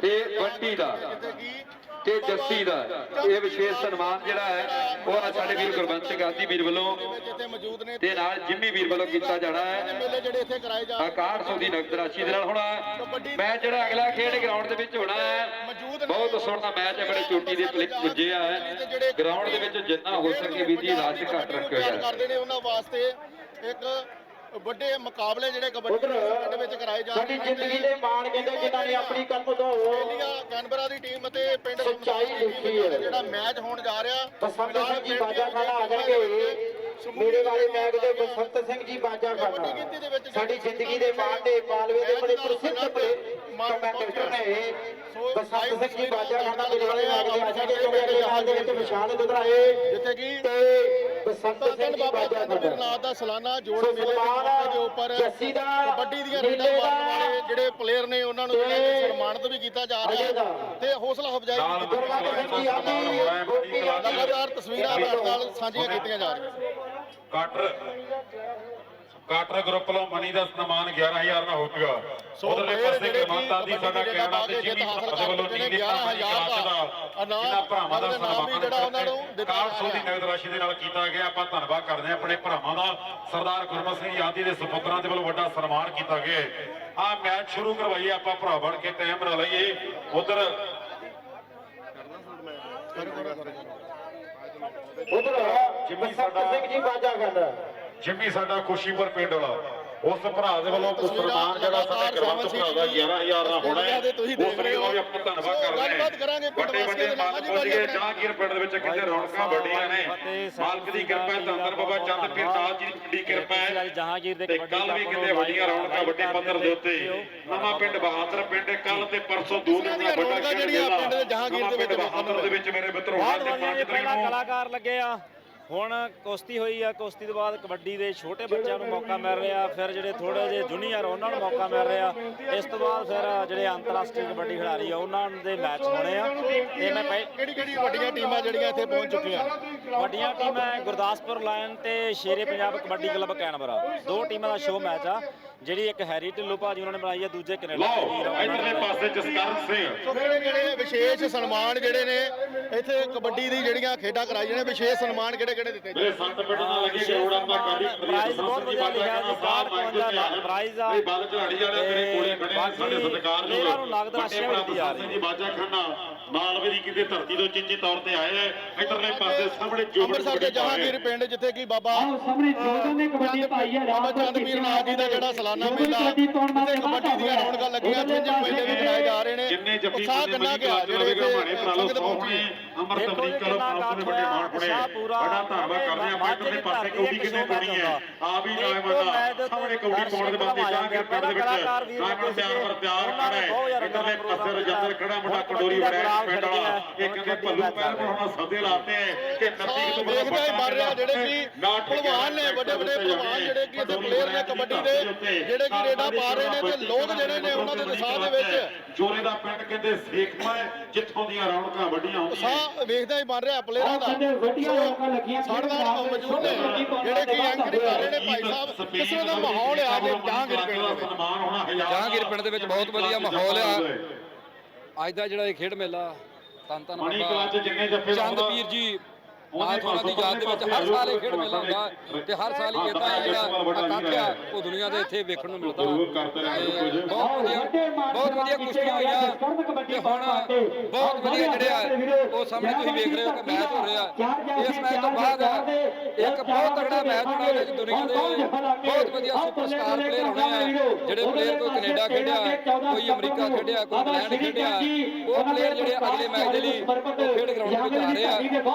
ਤੇ ਬੰਟੀ ਦਾ ਤੇ ਜੱਸੀ ਦਾ। ਇਹ ਵਿਸ਼ੇਸ਼ ਸਨਮਾਨ ਜਿਹੜਾ ਹੈ ਉਹ ਸਾਡੇ ਵੀਰ ਗੁਰਬੰਤ ਸਿੰਘ ਆਦੀ ਵੀਰ ਵੱਲੋਂ ਤੇ ਨਾਲ ਜਿੰਮੀ ਵੀਰ ਵੱਲੋਂ ਕੀਤਾ ਜਾਣਾ ਹੈ। ਮੇਲੇ ਜਿਹੜੇ ਇੱਥੇ ਕਰਾਏ ਜਾ 6100 ਦੀ ਨਗਦ ਰਾਸ਼ੀ ਦੇ ਨਾਲ ਹੁਣ ਮੈਚ ਜਿਹੜਾ ਅਗਲਾ ਖੇਡ ਗਰਾਊਂਡ ਦੇ ਵਿੱਚ ਹੋਣਾ ਹੈ। ਬਹੁਤ ਸੋਹਣਾ ਮੈਚ ਹੈ ਬੜੇ ਚੋਟੀ ਦੇ ਪਲੇ ਪੁੱਜੇ ਆ ਗਰਾਊਂਡ ਦੇ ਵਿੱਚ ਜਿੰਨਾ ਹੋ ਸਕੇ ਵੀ ਦੀ ਰਾਸ਼ ਘੱਟ ਕਰਦੇ ਨੇ ਉਹਨਾਂ ਵਾਸਤੇ ਇੱਕ ਵੱਡੇ ਮੁਕਾਬਲੇ ਜਿਹੜੇ ਕਬੱਡੀ ਦੇ ਵਿੱਚ ਕਰਾਏ ਜਾ ਸਾਡੀ ਜ਼ਿੰਦਗੀ ਦੇ ਮਾਣ ਕਹਿੰਦੇ ਜਿਨ੍ਹਾਂ ਨੇ ਆਪਣੀ ਕਲਮ ਤੋਂ ਇੰਡੀਆ ਕੈਨਬਰਾ ਦੀ ਟੀਮ ਅਤੇ ਪਿੰਡ ਸੱਚਾਈ ਲਿਖੀ ਹੈ। ਜਿਹੜਾ ਮੈਚ ਹੋਣ ਜਾ ਰਿਹਾ ਬਸੰਤ ਸਿੰਘ ਜੀ ਬਾਜਾ ਖਾਨਾ ਆ ਜਾਣਗੇ। ਮੇਰੇ ਵਾਲੇ ਮੈਚ ਦੇ ਬਸੰਤ ਸਿੰਘ ਜੀ ਬਾਜਾ ਖਾਨਾ ਸਾਡੀ ਜ਼ਿੰਦਗੀ ਦੇ ਮਾਣ ਦੇ ਮਾਲਵੇ ਦੇ ਬੜੇ ਪ੍ਰਸਿੱਧ ਪਲੇ ਕਮੈਂਟੇਟਰ ਨੇ। ਬਸੰਤ ਸਿੰਘ ਜੀ ਬਾਜਾ ਖਾਨਾ ਮੇਰੇ ਵਾਲੇ ਮੈਚ ਦੇ ਆ ਜਾਣਗੇ ਜੋ ਮੇਰੇ ਨਾਲ ਦੇ ਵਿੱਚ ਵਿਸ਼ਾਲ ਦੁਧਰਾਏ ਜਿੱਥੇ ਕਿ ਤੇ ਬਸੰਤ ਸਿੰਘ ਬਾਬਾ ਖਾਨਾ ਬਿਰਨਾਥ ਦਾ ਸਾਲਾਨਾ ਜੋੜ ਮੇਲੇ ਦੇ ਉੱਪਰ ਕਬੱਡੀ ਦੀਆਂ ਰੇਡਾਂ ਮਾਰਨ ਵਾਲੇ ਜਿਹੜੇ ਪਲੇਅਰ ਨੇ ਉਹਨਾਂ ਨੂੰ ਜਿਹੜਾ ਸਨਮਾਨਿਤ ਵੀ ਕੀਤਾ ਜਾ ਰਿਹਾ। ਤੇ ਹੌਸਲਾ ਅਫਜ਼ਾਈ ਲਗਾਤਾਰ ਤਸਵੀਰਾਂ ਨਾਲ ਸਾਂਝੀਆਂ ਕੀਤੀਆਂ ਜਾ ਰਹੀਆਂ। ਕਾਟਰ ਕਾਟਰ ਗਰੁੱਪ ਵੱਲੋਂ ਮਨੀ ਦਾ ਸਨਮਾਨ 11000 ਨਾਲ ਹੋ ਚੁੱਕਾ। ਸੋ ਉਧਰਲੇ ਪਾਸੇ ਕਿਰਮਾਤਾ ਦੀ ਸਾਡਾ ਕਹਿਣਾ ਤੇ ਦੇ ਜਿਮੀ ਹਾਸਲ ਸਾਡੇ ਵੱਲੋਂ ਕਰਦੇ ਨੇ ਨੀਲੇ 11,000 ਕਾਜ ਦਾ ਇਹਨਾਂ ਭਰਾਵਾਂ ਦਾ ਸਨਮਾਨ ਜਿਹੜਾ ਉਹਨਾਂ ਨੂੰ ਦਿੱਤਾ ਜਾ 400 ਦੀ ਨਗਦ ਰਾਸ਼ੀ ਦੇ ਨਾਲ ਕੀਤਾ ਗਿਆ। ਆਪਾਂ ਧੰਨਵਾਦ ਕਰਦੇ ਹਾਂ ਆਪਣੇ ਭਰਾਵਾਂ ਦਾ। ਸਰਦਾਰ ਗੁਰਮਤ ਸਿੰਘ ਆਦੀ ਦੇ ਸੁਪੁੱਤਰਾਂ ਦੇ ਵੱਲੋਂ ਵੱਡਾ ਸਨਮਾਨ ਕੀਤਾ ਗਿਆ ਆ ਮੈਚ ਸ਼ੁਰੂ ਕਰਵਾਈਏ ਆਪਾਂ ਭਰਾ ਬਣ ਕੇ ਟਾਈਮ ਨਾਲ ਲਈਏ। ਉਧਰ ਉਧਰ ਬਸੰਤ ਸਿੰਘ ਜੀ ਬਾਜਾ ਖਾਨਾ ਜਿੰਮੀ ਸਾਡਾ ਖੁਸ਼ੀਪੁਰ ਪਿੰਡ ਵਾਲਾ। ਉਸ ਭਰਾ ਦੇ ਵੱਲੋਂ ਸਨਮਾਨ ਜਿਹੜਾ ਸਾਡੇ ਕਰਵੰਤ ਭਰਾ ਦਾ 11000 ਦਾ ਹੋਣਾ ਹੈ ਤੁਸੀਂ ਦੇਖ ਉਸ ਰਹੇ ਲਈ ਹੋ। ਵੀ ਆਪਾਂ ਧੰਨਵਾਦ ਕਰਦੇ ਗੱਲਬਾਤ ਕਰਾਂਗੇ ਪਿੰਡ ਵੱਡੇ ਵੱਡੇ ਵਾਸੀਆਂ ਦੇ ਨਾਲ। ਮਾਲਕ ਭਾਈ ਜਹਾਂਗੀਰ ਪਿੰਡ ਦੇ ਵਿੱਚ ਕਿਤੇ ਰੌਣਕਾਂ ਵੱਡੀਆਂ ਨੇ। ਮਾਲਕ ਦੀ ਕਿਰਪਾ ਹੈ ਧੰਦਰ ਬਾਬਾ ਚੰਦ ਪੀਰ ਨਾਥ ਜੀ ਦੀ ਵੱਡੀ ਕਿਰਪਾ ਹੈ। ਜਹਾਂਗੀਰ ਦੇ ਤੇ ਕੱਲ ਵੀ ਕਿਤੇ ਵੱਡੀਆਂ ਰੌਣਕਾਂ ਵੱਡੇ ਪੱਧਰ ਦੇ ਉੱਤੇ। ਨਵਾਂ ਪਿੰਡ ਬਹਾਦਰ ਪਿੰਡ ਕੱਲ ਤੇ ਪਰਸੋਂ ਦੋ ਦਿਨ ਦਾ ਵੱਡਾ ਪਿੰਡ ਦੇ ਜਹਾਂਗੀਰ ਦੇ ਵਿੱਚ ਬਹਾਦਰ ਦੇ ਵਿੱਚ ਮੇਰੇ ਮਿੱਤਰ ਹੋਣਾ ਤੇ ਵਧੀਆ 5 ਜੀ ਤਰੀਕ ਪਹਿਲਾਂ ਨੂੰ ਕਲਾਕਾਰ ਲੱਗੇ ਆ। ਹੁਣ ਕੁਸ਼ਤੀ ਹੋਈ ਆ ਕੁਸ਼ਤੀ ਤੋਂ ਬਾਅਦ ਕਬੱਡੀ ਦੇ ਛੋਟੇ ਬੱਚਿਆਂ ਨੂੰ ਮੌਕਾ ਮਿਲ ਰਿਹਾ ਫਿਰ ਜਿਹੜੇ ਥੋੜੇ ਜਿਹੇ ਜੂਨੀਅਰ ਉਹਨਾਂ ਨੂੰ ਮੌਕਾ ਮਿਲ ਰਿਹਾ। ਇਸ ਤੋਂ ਬਾਅਦ ਫਿਰ ਜਿਹੜੇ ਅੰਤਰਰਾਸ਼ਟਰੀ ਕਬੱਡੀ ਖਿਡਾਰੀ ਆ ਉਹਨਾਂ ਦੇ ਮੈਚ ਹੋਣੇ ਆ। ਤੇ ਮੈਂ ਕਿਹੜੀ ਕਿਹੜੀ ਵੱਡੀਆਂ ਟੀਮਾਂ ਜਿਹੜੀਆਂ ਇੱਥੇ ਪਹੁੰਚ ਚੁੱਕੀਆਂ? ਵੱਡੀਆਂ ਟੀਮਾਂ ਗੁਰਦਾਸਪੁਰ ਲਾਇਨ ਤੇ ਸ਼ੇਰੇ ਪੰਜਾਬ ਕਬੱਡੀ ਕਲੱਬ ਕੈਨਬਰਾ। ਦੋ ਟੀਮਾਂ ਦਾ ਸ਼ੋਅ ਮੈਚ ਆ। ਜਿਹੜੀ ਇੱਕ ਹੈਰੀ ਢਿੱਲੋਂ ਭਾਜੀ ਉਹਨਾਂ ਨੇ ਬਣਾਈ ਆ ਦੂਜੇ ਕੈਨੇਡਾ ਦੇ ਲਓ ਇਧਰਲੇ ਨੇ ਪਾਸੇ ਜਸਕਰਨ ਸਿੰਘ। ਸੋ ਕਿਹੜੇ ਕਿਹੜੇ ਵਿਸ਼ੇਸ਼ ਸਨਮਾਨ ਜਿਹੜੇ ਨੇ ਇੱਥੇ ਕਬੱਡੀ ਦੀ ਜਿਹੜੀਆਂ ਖੇਡਾਂ ਕਰਾਈਆਂ ਨੇ ਵਿਸ਼ੇਸ਼ ਸਨਮਾਨ ਕਿਹੜੇ ਕਿਹੜੇ ਦਿੱਤੇ ਮੇਰੇ ਸੰਤ ਪਿੰਡ ਨਾਲ ਲੱਗੀ ਕਰੋੜ ਆਪਾਂ ਕਾਢੀ ਪ੍ਰਾਈਜ਼ ਬਹੁਤ ਵਧੀਆ ਲਿਖਿਆ ਜੀ 55 ਪ੍ਰਾਈਜ਼ ਆ। ਇਹ ਬਲ ਝਾੜੀ ਵਾਲੇ ਮੇਰੇ ਕੋਲੇ ਖੜੇ ਨੇ ਸਾਡੇ ਸਤਿਕਾਰ ਇਹਨਾਂ ਨੂੰ ਨਗਦ ਰਾਸ਼ੀ ਮਿਲਦੀ ਆ ਰਹੀ ਜੀ ਬਾਜਾ ਖੰਨਾ ਮਾਲਵੇ ਦੀ ਕਿਤੇ ਧਰਤੀ ਤੋਂ ਚਿੱਚੇ ਤੌਰ ਤੇ ਆਏ ਹੈ ਇਧਰਲੇ ਪਾਸੇ ਸਾਹਮਣੇ ਜੋੜ ਅੰਮ੍ਰਿਤਸਰ ਦੇ ਜਹਾਂਗੀਰ ਪਿੰਡ ਜਿੱਥੇ ਕਿ ਬਾਬਾ ਸਾਹਮਣੇ ਜੋੜਾਂ ਦੇ ਕਬੱਡੀ ਭਾਈ ਹੈ ਬਾਬਾ ਚੰਦ ਪੀਰ ਨਾਥ ਜੀ ਦਾ ਜਿਹੜਾ ਸਾਲਾਨਾ ਮੇਲਾ ਕਬੱਡੀ ਵਾਸਤੇ ਦੀਆਂ ਰੌਣਕਾਂ ਲੱਗੀਆਂ ਛਿੰਝ ਮੇਲੇ ਵੀ ਮਨਾਏ ਜਾ ਰਹੇ ਨੇ ਜਿੰਨੇ ਜੱਫੀ ਉਤਸ਼ਾਹ ਕਿੰਨਾ ਗਿਆ ਜਿਹੜੇ ਇੱਥੇ ਮਾਣੇ ਭਰਾ ਲੋ ਸੰਗਤ ਪਹੁੰਚੀ। ਅੰਮ੍ਰਿਤ ਦੇਖੋ ਜੀ ਅਮਰੀਕਾ ਲੋ ਕਿੰਨਾ ਪਾਸ ਨੇ ਵੱਡੇ ਮਾਣ ਪੂਰਾ ਬੜਾ ਧੰਨਵਾਦ ਕਰਦੇ ਆ ਮੈਂ ਇਧਰਲੇ ਪਾਸੇ ਕੌਡੀ ਕਿੰਨੇ ਪਾਉਣੀ ਹੈ। ਆ। ਵੀ ਮੰਨਾ ਸਾਹਮਣੇ ਕੌਡੀ ਪਾਉਣ ਦੇ ਬਾਅਦ ਜਹਾਂਗੀਰ ਪਿੰਡ ਦੇ ਵਿੱਚ। ਰਾਮਣ ਤਿਆਰ ਵਰ ਤਿਆਰ ਖੜਾ ਹੈ ਇਧਰਲੇ ਪਾਸੇ ਰਜਿੰਦਰ ਖੜਾ ਮੁੰਡਾ ਕੰਡੋਰੀ ਵੜਿਆ ਪਿੰਡ ਵਾਲਾ। ਇਹ ਕਹਿੰਦੇ ਭੱਲੂ ਪੈਰ ਬਣਾਉਣਾ ਸੱਦੇ ਲਾਤੇ ਹੈ। ਕਿ ਨੱਤੀ ਤੋਂ ਵੇਖਦੇ ਹੀ ਬਣ ਰਿਹਾ ਜਿਹੜੇ ਕਿ ਪਹਿਲਵਾਨ ਨੇ ਵੱਡੇ ਵੱਡੇ ਪਹਿਲਵਾਨ ਜਿਹੜੇ ਕਿ ਇੱਥੇ ਪਲੇਅਰ ਨੇ ਕਬੱਡੀ ਦੇ ਜਿਹੜੇ ਕਿ ਰੇਡਾਂ ਪਾ ਰਹੇ ਨੇ ਤੇ ਲੋਕ ਜਿਹੜੇ ਨੇ ਉਹਨਾਂ ਦੇ ਉਤਸ਼ਾਹ ਦੇ ਵਿੱਚ ਜੋਰੇ ਦਾ ਪਿੰਡ ਕਹਿੰਦੇ ਸੇਖਮਾ ਹੈ, ਜਿੱਥੋਂ ਦੀਆਂ ਰੌਣਕਾਂ ਵੱਡੀਆਂ ਹੁੰਦੀਆਂ ਉਤਸ਼ਾਹ ਵੇਖਦਾ ਹੀ ਬਣ ਰਿਹਾ ਪਲੇਅਰਾਂ ਦਾ। ਕਹਿੰਦੇ ਵੱਡੀਆਂ ਰੌਣਕਾਂ ਲੱਗੀਆਂ ਸਾਡੇ ਨਾਲ ਮੌਜੂਦ ਨੇ ਜਿਹੜੇ ਕਿ ਐਂਕਰਿੰਗ ਕਰ ਰਹੇ ਨੇ ਭਾਈ ਸਾਹਿਬ। ਕਿਸ ਤਰ੍ਹਾਂ ਦਾ ਮਾਹੌਲ ਹੈ ਅੱਜ ਜਹਾਂਗੀਰ ਪਿੰਡ ਦੇ ਵਿੱਚ। ਸਨਮਾਨ ਹੋਣਾ ਹਜ਼ਾਰ ਜਹਾਂਗੀਰ ਪਿੰਡ ਦੇ ਵਿੱਚ ਬਹੁਤ ਵਧੀਆ ਮਾਹੌਲ ਆ। ਅੱਜ ਦਾ ਜਿਹੜਾ ਇਹ ਖੇਡ ਮੇਲਾ ਤਨ ਤਨ ਮਣੀ ਬਾਬਾ ਕਲੱਬ 'ਚ ਜਿੰਨੇ ਜੱਫੇ ਚੰਦ ਪੀਰ ਜੀ ਨਾਥ ਉਹਨਾਂ ਦੀ ਯਾਦ ਦੇ ਵਿੱਚ ਹਰ ਸਾਲ ਇਹ ਖੇਡ ਮੇਲਾ ਹੁੰਦਾ ਤੇ ਹਰ ਸਾਲ ਹੀ ਕਹਿੰਦਾ ਹੈ ਜਿਹੜਾ ਇਕੱਠ ਆ ਉਹ ਦੁਨੀਆ ਦੇ ਇੱਥੇ ਵੇਖਣ ਨੂੰ ਮਿਲਦਾ। ਬਹੁਤ ਵਧੀਆ ਬਹੁਤ ਵਧੀਆ ਕੁਸ਼ਤੀਆਂ ਹੋਈਆਂ। ਤੇ ਹੁਣ ਬਹੁਤ ਵਧੀਆ ਜਿਹੜੇ ਆ ਉਹ ਸਾਹਮਣੇ ਤੁਸੀਂ ਵੇਖ ਰਹੇ ਹੋ ਕਿ ਮੈਚ ਹੋ ਰਿਹਾ। ਇਸ ਮੈਚ ਤੋਂ ਬਾਅਦ ਇੱਕ ਬਹੁਤ ਤਗੜਾ ਮੈਚ ਹੋਣਾ ਇਹਦੇ ਵਿੱਚ ਦੁਨੀਆ ਦੇ ਬਹੁਤ ਵਧੀਆ ਸੁਪਰਸਟਾਰ ਪਲੇਅਰ ਹੋਣੇ ਆ। ਜਿਹੜੇ ਪਲੇਅਰ ਕੋਈ ਕੈਨੇਡਾ ਖੇਡਿਆ ਕੋਈ ਅਮਰੀਕਾ ਖੇਡਿਆ ਕੋਈ ਇੰਗਲੈਂਡ ਖੇਡਿਆ। ਉਹ ਪਲੇਅਰ ਜਿਹੜੇ ਅਗਲੇ ਮੈਚ ਦੇ ਲਈ ਖੇਡ ਗਰਾਊਂਡ ਵਿੱਚ ਆ ਰਹੇ ਆ।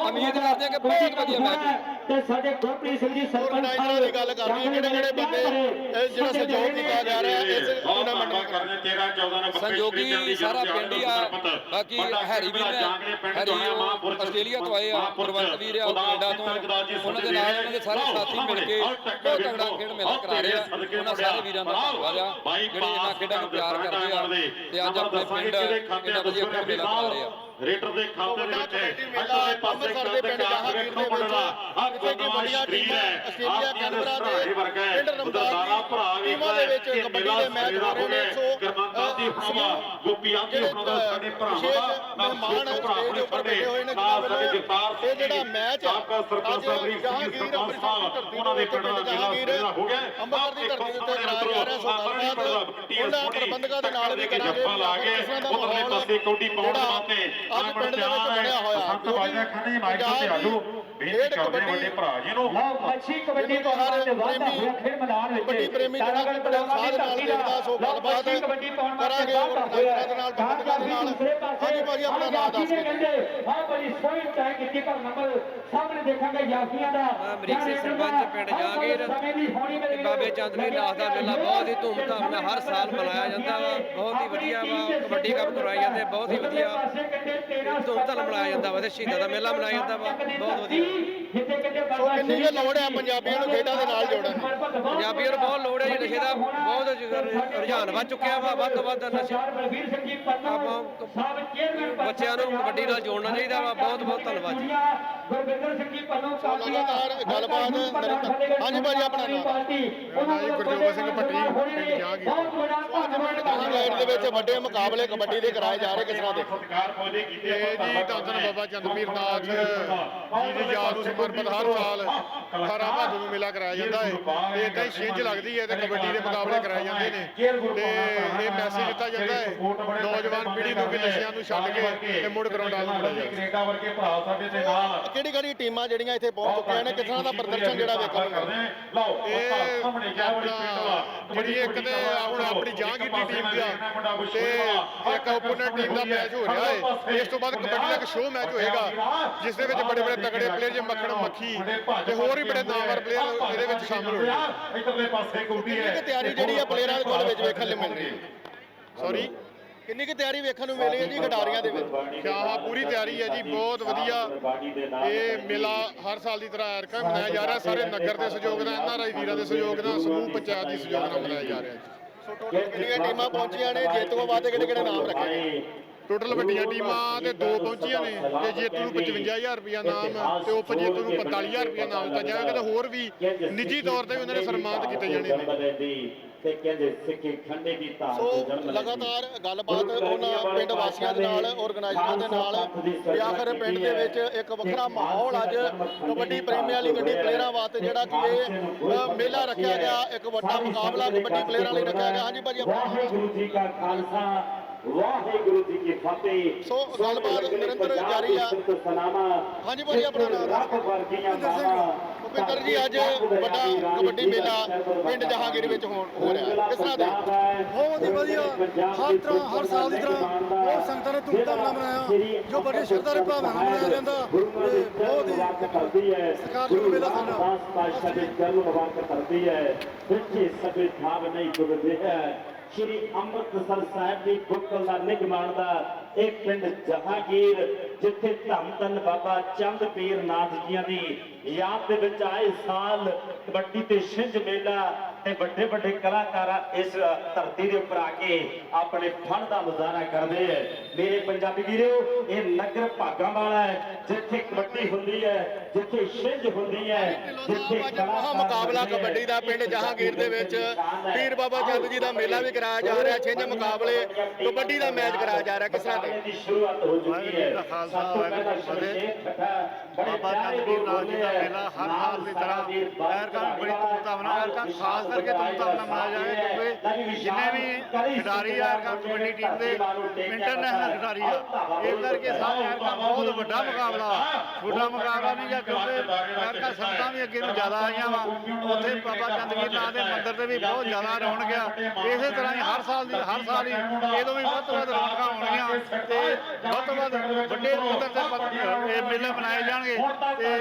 ਉਮੀਦ ਕਰਦੇ ਆ ਕਿ ਬਹੁਤ ਵਧੀਆ ਮੈਚ ਤੇ ਸਾਡੇ ਗੁਰਪ੍ਰੀਤ ਸਿੰਘ ਜੀ ਸਰਪੰਚ ਆਰਗੇਨਾਈਜ਼ਰਾਂ ਦੀ ਗੱਲ ਕਰ ਰਹੀ ਕਿਹੜੇ ਕਿਹੜੇ ਬੰਦੇ ਇਹ ਜਿਹੜਾ ਸਹਿਯੋਗ ਕੀਤਾ ਜਾ ਰਿਹਾ ਹੈ ਇਸ ਟੂਰਨਾਮੈਂਟ ਕਰਦੇ 13 14 ਨੰਬਰ ਸੰਜੋਗੀ ਸਾਰਾ ਪਿੰਡ ਹੀ ਆ ਬਾਕੀ ਹੈਰੀ ਵੀਰ ਨੇ ਹੈਰੀ ਉਹ ਆਸਟ੍ਰੇਲੀਆ ਤੋਂ ਆਏ ਆ ਗੁਰਵੰਤ ਵੀਰ ਆ ਕੈਨੇਡਾ ਤੋਂ ਉਹਨਾਂ ਦੇ ਨਾਲ ਉਹਨਾਂ ਦੇ ਸਾਰੇ ਸਾਥੀ ਮਿਲ ਕੇ ਬਹੁਤ ਤਗੜਾ ਖੇਡ ਮੇਲਾ ਕਰਾ ਰਹੇ ਆ। ਉਹਨਾਂ ਸਾਰੇ ਵੀਰਾਂ ਦਾ ਧੰਨਵਾਦ ਆ ਜਿਹੜੇ ਇਹਨਾਂ ਖੇਡਾਂ ਨੂੰ ਪਿਆਰ ਕਰਦੇ ਆ ਤੇ ਅੱਜ ਆਪਣੇ ਪਿੰਡ ਇਹਨਾਂ ਵਧੀਆ ਖੇਡ ਮੇਲਾ ਕਰਾ ਰਹੇ ਆ। ਰੇਟਰ ਦੇ ਖਾਤੇ ਦੇ ਵਿੱਚ ਇਧਰਲੇ ਅੰਮ੍ਰਿਤਸਰ ਦੇ ਪਿੰਡ ਜਹਾਂਗੀਰ ਦੇ ਵਿੱਚ ਜਿੱਥੇ ਕਿ ਵੱਡੀਆਂ ਟੀਮਾਂ ਆਸਟ੍ਰੇਲੀਆ ਕੈਨਬਰਾ ਦੇ ਪਿੰਡ ਰਮਦਾਸ ਟੀਮਾਂ ਦੇ ਵਿੱਚ ਕਬੱਡੀ ਦੇ ਮੈਚ ਹੋ ਰਹੇ ਨੇ ਸੋ ਗਰਮਾਂਦੀ ਹਵਾ ਗੋਪੀਆਂ ਦੀ ਹਵਾ ਸਾਡੇ ਭਰਾਵਾਂ ਦਾ ਦੇ ਉੱਪਰ ਬੈਠੇ ਹੋਏ ਨੇ ਸਾਡੇ ਵੱਲੋਂ ਜਗਤਾਰ ਇਹ ਜਿਹੜਾ ਮੈਚ ਸਾਬਕਾ ਸਰਪੰਚ ਸਾਹਿਬ ਸਿੰਘ ਜਹਾਂਗੀਰ ਸਰਪੰਚ ਸਾਹਿਬ ਉਹਨਾਂ ਦੇ ਪਿੰਡ ਦਾ ਜ਼ਿਲ੍ਹਾ ਜ਼ਿਲ੍ਹਾ ਹੋ ਗਿਆ। ਅੰਮ੍ਰਿਤਸਰ ਦੀ ਧਰਤੀ ਦੇ ਉੱਤੇ ਕਰਾਇਆ ਜਾ ਰਿਹਾ ਸੋ ਗੱਲਬਾਤ ਉਹਨਾਂ ਪ੍ਰਬੰਧਕਾਂ ਦੇ ਨਾਲ ਵੀ ਕਰਾਂਗੇ। ਜੱਫਾ ਲਾ ਕੇ ਦਾ ਉਧਰਲੇ ਪਾਸੇ ਕੌਡੀ ਪਾਉਣ ਵਾਸਤੇ ਅੱਜ ਪਿੰਡ ਦੇ ਵਿੱਚ ਬਣਿਆ ਹੋਇਆ। ਸੰਤ ਬਾਜਾ ਖਾਨੇ ਮਾਈਕ ਤੇ ਆਜੋ ਬੇਨਤੀ ਕਰਦੇ ਵੱਡੇ ਭਰਾ ਜੀ ਨੂੰ। ਲਓ ਮੱਛੀ ਕਬੱਡੀ ਟੂਰਨਾਮੈਂਟ ਦੇ ਵਾਧਾ ਹੋਇਆ। ਖੇਡ ਮੈਦਾਨ ਵਿੱਚ ਬੜੇ ਉਤਸ਼ਾਹ ਦੇ ਨਾਲ ਦੇਖਦਾ ਸੋ ਗੱਲਬਾਤ ਕਬੱਡੀ ਟੂਰਨਾਮੈਂਟ ਕਰਾਂਗੇ ਦੇ ਨਾਲ ਦੇ ਨਾਲ ਹਾਂਜੀ ਭਾਜੀ ਆਪਣਾ ਨਾਮ ਦੱਸ ਕੇ ਕਹਿੰਦੇ ਹਾਂ ਬੜੀ ਸੋਹਣੀ ਤੈਅ ਕੀਤੀ ਪਰ ਨੰਬਰ। ਸਾਹਮਣੇ ਦੇਖਾਂਗੇ ਯਾਸੀਆਂ ਦਾ। ਅਮਰੀਕ ਸਿੰਘ ਸਰਪੰਚ ਪਿੰਡ ਜਹਾਂਗੀਰ ਤੇ ਬਾਬੇ ਚੰਦ ਵੀਰ ਦਾਸ ਦਾ ਮੇਲਾ ਬਹੁਤ ਹੀ ਧੂਮਧਾਮ ਨਾਲ ਹਰ ਸਾਲ ਮਨਾਇਆ ਜਾਂਦਾ ਵਾ। ਬਹੁਤ ਹੀ ਵਧੀਆ ਵਾ ਕਬੱਡੀ ਕੱਪ ਕਰਵਾਏ ਜਾਂਦੇ ਬਹੁਤ ਹੀ ਵਧੀਆ ਧੂਮਧਾਮ ਮਨਾਇਆ ਜਾਂਦਾ ਵਾ ਤੇ ਸ਼ਹੀਦਾਂ ਦਾ ਮੇਲਾ ਮਨਾਇਆ ਜਾਂਦਾ ਵਾ ਬਹੁਤ ਵਧੀਆ। ਸੋ ਕਿੰਨੀ ਕੁ ਲੋੜ ਹੈ ਪੰਜਾਬੀਆਂ ਨੂੰ ਖੇਡਾਂ ਦੇ ਨਾਲ ਜੋੜਨ? ਦੀ ਪੰਜਾਬੀਆਂ ਨੂੰ ਬਹੁਤ ਲੋੜ ਹੈ ਜੀ ਨਸ਼ੇ ਦਾ ਬਹੁਤ ਰੁਝਾਨ ਵੱਧ ਚੁੱਕਿਆ ਵਾ ਵੱਧ ਤੋਂ ਵੱਧ ਨਸ਼ੇ। ਬਲਵੀਰ ਸਿੰਘ ਜੀ ਪੰਨੂ ਆਪਾਂ ਸਾਹਿਬ ਚੇਅਰਮੈਨ ਬੱਚਿਆਂ ਨੂੰ ਕਬੱਡੀ ਨਾਲ ਜੋੜਨਾ ਚਾਹੀਦਾ ਵਾ ਬਹੁਤ ਬਹੁਤ ਧੰਨਵਾਦ ਜੀ। ਗੁਰਵਿੰਦਰ ਸਿੰਘ ਜੀ ਪੰਨੂ ਕਾਫੀ ਲਗਾਤਾਰ ਗੱਲਬਾਤ ਨਿਰੰਤਰ ਹਾਂਜੀ ਭਾਜੀ ਆਪਣਾ ਨਾਮ। ਗੁਰਜੋਤ ਸਿੰਘ ਭੱਟੀ ਪਿੰਡ ਜਾਗੀ ਬਹੁਤ ਵੱਡਾ ਧੰਨਵਾਦ ਇੰਗਲੈਂਡ ਦੇ ਵਿੱਚ ਵੱਡੇ ਮੁਕਾਬਲੇ ਕਬੱਡੀ ਦੇ ਕਰਾਏ ਜਾ ਰਹੇ ਕਿਸ ਤਰ੍ਹਾਂ ਦੇ? ਜੀ ਧੰਨ ਬਾਬਾ ਚੰਦਪੀਰ ਨਾਥ ਜੀ ਦੀ ਯਾਦ ਸਮਰਪਿਤ ਹਰ ਸਾਲ 18 ਭਾਦੋਂ ਨੂੰ ਮੇਲਾ ਕਰਾਇਆ ਜਾਂਦਾ ਹੈ। ਤੇ ਇਦਾਂ ਹੀ ਛਿੰਝ ਲੱਗਦੀ ਹੈ ਤੇ ਕਬੱਡੀ ਦੇ ਮੁਕਾਬਲੇ ਕਰਾਏ ਜਾਂਦੇ ਨੇ। ਤੇ ਇਹ ਮੈਸੇਜ ਦਿੱਤਾ ਜਾਂਦਾ ਹੈ। ਨੌਜਵਾਨ ਪੀੜ੍ਹੀ ਨੂੰ ਕਿ ਨਸ਼ਿਆਂ ਨੂੰ ਛੱਡ ਕੇ ਤੇ ਮੁੜ ਗਰਾਊਂਡਾਂ ਨੂੰ ਮੁੜਿਆ ਜਾਵੇ ਕੈਨੇਡਾ ਵਰਗੇ ਭਰਾ ਸਾਡੇ ਦੇ ਨਾਲ ਕਿਹੜੀ ਕਿਹੜੀ ਟੀਮਾਂ ਜਿਹੜੀਆਂ ਇੱਥੇ ਪਹੁੰਚ ਚੁੱਕੀਆਂ ਨੇ ਕਿਸ ਤਰ੍ਹਾਂ ਦਾ ਪ੍ਰਦਰਸ਼ਨ ਜਿਹੜਾ ਵੇਖਣ ਨੂੰ ਮਿਲਿਆ ਲਓ ਇਹ ਸਾਹਮਣੇ ਜਾ ਬੜੀ ਵਾ ਜਿਹੜੀ ਇੱਕ ਤੇ ਹੁਣ ਆਪਣੀ ਜਹਾਂਗੀਰ ਦੀ ਟੀਮ ਦਾ ਤੇ ਇੱਕ ਓਪਨਰ ਟੀਮ ਦਾ ਮੈਚ ਹੋ। ਰਿਹਾ ਹੈ ਇਸ ਤੋਂ ਬਾਅਦ ਕਬੱਡੀ ਦਾ ਇੱਕ ਸ਼ੋਅ ਮੈਚ ਹੋਏਗਾ ਜਿਸ ਦੇ ਵਿੱਚ ਬੜੇ ਬੜੇ ਤਗੜੇ ਪਲੇਅਰ ਜਿਵੇਂ ਮੱਖਣ ਮੱਖੀ ਤੇ ਹੋਰ ਵੀ ਬੜੇ ਨਾਮਵਰ ਪਲੇਅਰ ਇਹਦੇ ਵਿੱਚ ਸ਼ਾਮਲ ਹੋਣਗੇ। ਇਧਰਲੇ ਪਾਸੇ ਗੋਪੀ ਹੈ। ਤਿਆਰੀ ਜਿਹੜੀ ਆ ਪਲੇਅਰਾਂ ਦੇ ਕੋਲ ਵਿੱਚ ਵੇਖਣ ਨੂੰ ਮਿਲ ਰਹੀ ਹੈ। ਸੌਰੀ ਕਿੰਨੀ ਕੁ ਤਿਆਰੀ ਵੇਖਣ ਨੂੰ ਮਿਲ ਹੈ ਜੀ ਖਿਡਾਰੀਆਂ ਦੇ ਵਿੱਚ? ਹਾਂ ਪੂਰੀ ਤਿਆਰੀ ਹੈ ਜੀ ਬਹੁਤ ਵਧੀਆ। ਇਹ ਮੇਲਾ ਹਰ ਸਾਲ ਦੀ ਤਰ੍ਹਾਂ ਐਰਕਾ ਮਨਾਇਆ ਜਾ ਰਿਹਾ ਸਾਰੇ ਨਗਰ ਦੇ ਸਹਿਯੋਗ ਨਾਲ ਐਨਆਰਆਈ ਵੀਰਾਂ ਦੇ ਸਹਿਯੋਗ ਨਾਲ ਸਮੂਹ ਪੰਚਾਇਤ ਦੀ ਸਹਿਯੋਗ ਨਾਲ ਮਨਾਇਆ ਜਾ ਰਿਹਾ ਜੀ। ਸੋ ਟੋਟਲ ਕਿੰਨੀਆਂ ਟੀਮਾਂ ਪਹੁੰਚੀਆਂ ਨੇ? ਜੇਤੂਆਂ ਵਾਸਤੇ ਕਿਹੜੇ ਕਿਹੜੇ ਨਾਮ ਰੱਖੇ ਗਏ? ਟੋਟਲ ਵੱਡੀਆਂ ਟੀਮਾਂ ਤੇ ਦੋ ਪਹੁੰਚੀਆਂ ਨੇ ਤੇ ਜੇਤੂ ਨੂੰ 55000 ਰੁਪਇਆ ਨਾਮ ਤੇ ਉਪ ਜੇਤੂ ਨੂੰ 45000 ਰੁਪਇਆ ਨਾਮ ਦਿੱਤਾ ਜਾਵੇਗਾ ਤੇ ਹੋਰ ਵੀ ਨਿੱਜੀ ਤੌਰ ਤੇ ਵੀ ਉਹਨਾਂ ਨੇ ਸਨਮਾਨਿਤ ਕੀਤੇ ਜਾਣੇ ਨੇ। ਤੇ ਕਹਿੰਦੇ ਸਿੱਕੇ ਖੰਡੇ ਦੀ ਧਾਰ ਸੋ ਲਗਾਤਾਰ ਗੱਲਬਾਤ ਉਹਨਾਂ ਪਿੰਡ ਵਾਸੀਆਂ ਦੇ ਨਾਲ ਆਰਗੇਨਾਈਜ਼ਰਾਂ ਦੇ ਨਾਲ ਵੀ ਆਖਰ ਪਿੰਡ ਦੇ ਵਿੱਚ ਇੱਕ ਵੱਖਰਾ ਮਾਹੌਲ ਅੱਜ ਕਬੱਡੀ ਪ੍ਰੇਮੀਆਂ ਲਈ ਕਬੱਡੀ ਪਲੇਅਰਾਂ ਵਾਸਤੇ ਜਿਹੜਾ ਕਿ ਇਹ ਮੇਲਾ ਰੱਖਿਆ ਗਿਆ ਇੱਕ ਵੱਡਾ ਮੁਕਾਬਲਾ ਕਬੱਡੀ ਪਲੇਅਰਾਂ ਲਈ ਰੱਖਿਆ ਗਿਆ। ਹਾਂਜੀ ਭਾਜੀ। ਵਾਹਿਗੁਰੂ ਜੀ ਕਾ ਖਾਲਸਾ ਵਾਹਿਗੁਰੂ ਜੀ ਕੀ ਫਤਿਹ। ਸੋ ਗੱਲਬਾਤ ਨਿਰੰਤਰ ਜਾਰੀ ਆ। ਹਾਂਜੀ ਭਾਜੀ ਆਪਣਾ ਨਾਮ ਭੁਪਿੰਦਰ ਜੀ ਅੱਜ ਵੱਡਾ ਕਬੱਡੀ ਮੇਲਾ ਪਿੰਡ ਜਹਾਂਗੀਰ ਵਿੱਚ ਹੋ ਹੋ ਰਿਹਾ। ਕਿਸ ਤਰ੍ਹਾਂ ਦੇ ਬਹੁਤ ਹੀ ਵਧੀਆ ਹਰ ਤਰ੍ਹਾਂ ਹਰ ਸਾਲ ਦੀ ਤਰ੍ਹਾਂ ਬਹੁਤ ਸੰਗਤਾਂ ਨੇ ਧੂਮਧਾਮ ਨਾਲ ਮਨਾਇਆ। ਜੋ ਬੜੀ ਸ਼ਰਧਾ ਦੇ ਭਾਵਨਾ ਨਾਲ ਮਨਾਇਆ ਜਾਂਦਾ। ਬਹੁਤ ਹੀ ਕਰਦੀ ਹੈ। ਸਤਿਕਾਰਯੋਗ ਮੇਲਾ ਸਾਡਾ। ਪਾਤਸ਼ਾਹ ਦੇ ਜਨਮ ਮੁਬਾਰਕ ਕਰਦੀ ਹੈ। ਸੱਚੇ ਸਭੇ ਥਾਵ ਨਹੀਂ ਗੁਰਦੇ ਹੈ। ਸ਼੍ਰੀ ਅੰਮ੍ਰਿਤਸਰ ਸਾਹਿਬ ਦੀ ਗੁਰਕਲ ਦਾ ਨਿਗਮਾਨ ਦਾ ਇਹ ਪਿੰਡ ਜਹਾਂਗੀਰ ਜਿੱਥੇ ਧੰਨ ਧੰਨ ਬਾਬਾ ਚੰਦ ਪੀਰ ਨਾਥ ਜੀਆਂ ਦੀ ਯਾਦ ਦੇ ਵਿੱਚ ਆਏ ਸਾਲ ਕਬੱਡੀ ਤੇ ਛਿੰਝ ਮੇਲਾ ਤੇ ਵੱਡੇ ਵੱਡੇ ਕਲਾਕਾਰ ਇਸ ਧਰਤੀ ਦੇ ਉੱਪਰ ਆ ਕੇ ਆਪਣੇ ਫਨ ਦਾ ਮੁਜ਼ਾਹਰਾ ਕਰਦੇ ਹੈ ਮੇਰੇ ਪੰਜਾਬੀ ਵੀਰੋ ਇਹ ਨਗਰ ਭਾਗਾਂ ਵਾਲਾ ਹੈ ਜਿੱਥੇ ਕਬੱਡੀ ਹੁੰਦੀ ਹੈ ਜਿੱਥੇ ਛਿੰਝ ਹੁੰਦੀ ਹੈ ਜਿੱਥੇ ਮਹਾ ਮੁਕਾਬਲਾ ਕਬੱਡੀ ਦਾ ਪਿੰਡ ਜਹਾਂਗੀਰ ਦੇ ਵਿੱਚ ਪੀਰ ਬਾਬਾ ਚੰਦ ਜੀ ਦਾ ਮੇਲਾ ਵੀ ਕਰਾਇਆ ਜਾ ਰਿਹਾ ਛਿੰਝ ਮੁਕਾਬਲੇ ਕਬੱਡੀ ਦਾ ਮੈਚ ਕਰਾਇਆ ਜਾ ਰਿਹਾ ਕਿਸ ਤਰ੍ਹਾਂ ਦੇ ਦੀ ਸ਼ੁਰੂਆਤ ਹੋ ਚੁੱਕੀ ਹੈ ਵਾਹਿਗੁਰੂ ਜੀ ਦਾ ਖਾਲਸਾ, ਵਾਹਿਗੁਰੂ ਜੀ ਕੀ ਫਤਿਹ। ਬਾਬਾ ਚੰਦ ਪੀਰ ਨਾਥ ਜੀ ਦਾ ਮੇਲਾ ਹਰ ਸਾਲ ਦੀ ਤਰ੍ਹਾਂ ਐਰਕਾਂ ਨੂੰ ਬੜੀ ਨਾਲ ਐਰਕਾਂ ਖਾਸ ਕਰਕੇ ਨਾਲ ਮਨਾਇਆ ਜਾਏ ਕਿਉਂਕਿ ਜਿੰਨੇ ਵੀ ਖਿਡਾਰੀ ਆ ਐਰਕਾਂ ਕਬੱਡੀ ਟੀਮ ਦੇ ਇੰਟਰਨੈਸ਼ਨਲ ਖਿਡਾਰੀ ਆ ਇਸ ਕਰਕੇ ਸਾਰੇ ਐਰਕਾਂ ਬਹੁਤ ਵੱਡਾ ਮੁਕਾਬਲਾ ਛੋਟਾ ਮੁਕਾਬਲਾ ਨਹੀਂ ਗਾ ਕਿਉਂਕਿ ਐਰਕਾਂ ਸੰਗਤਾਂ ਵੀ ਅੱਗੇ ਨੂੰ ਜ਼ਿਆਦਾ ਆਈਆਂ ਵਾ ਉੱਥੇ ਬਾਬਾ ਚੰਦ ਨਾਥ ਦੇ ਮੰਦਿਰ ਤੇ ਵੀ ਬਹੁਤ ਜ਼ਿਆਦਾ ਰੌਣਕ ਆ ਇਸੇ ਤਰ੍ਹਾਂ ਹੀ ਹਰ ਸਾਲ ਦੀ ਹਰ ਸਾਲ ਹੀ ਇਹਦੋਂ ਵੀ ਵੱਧ ਵੱਧ ਰੌਣਕਾਂ ਹੋਣਗੀਆਂ ਤੇ ਵੱਧ ਤੋਂ ਵੱਧ ਵੱਡੇ ਪੱਧਰ ਤੇ ਪੱਤ- ਇਹ ਮੇਲੇ ਮਨਾਏ ਜਾਣਗੇ। ਤੇ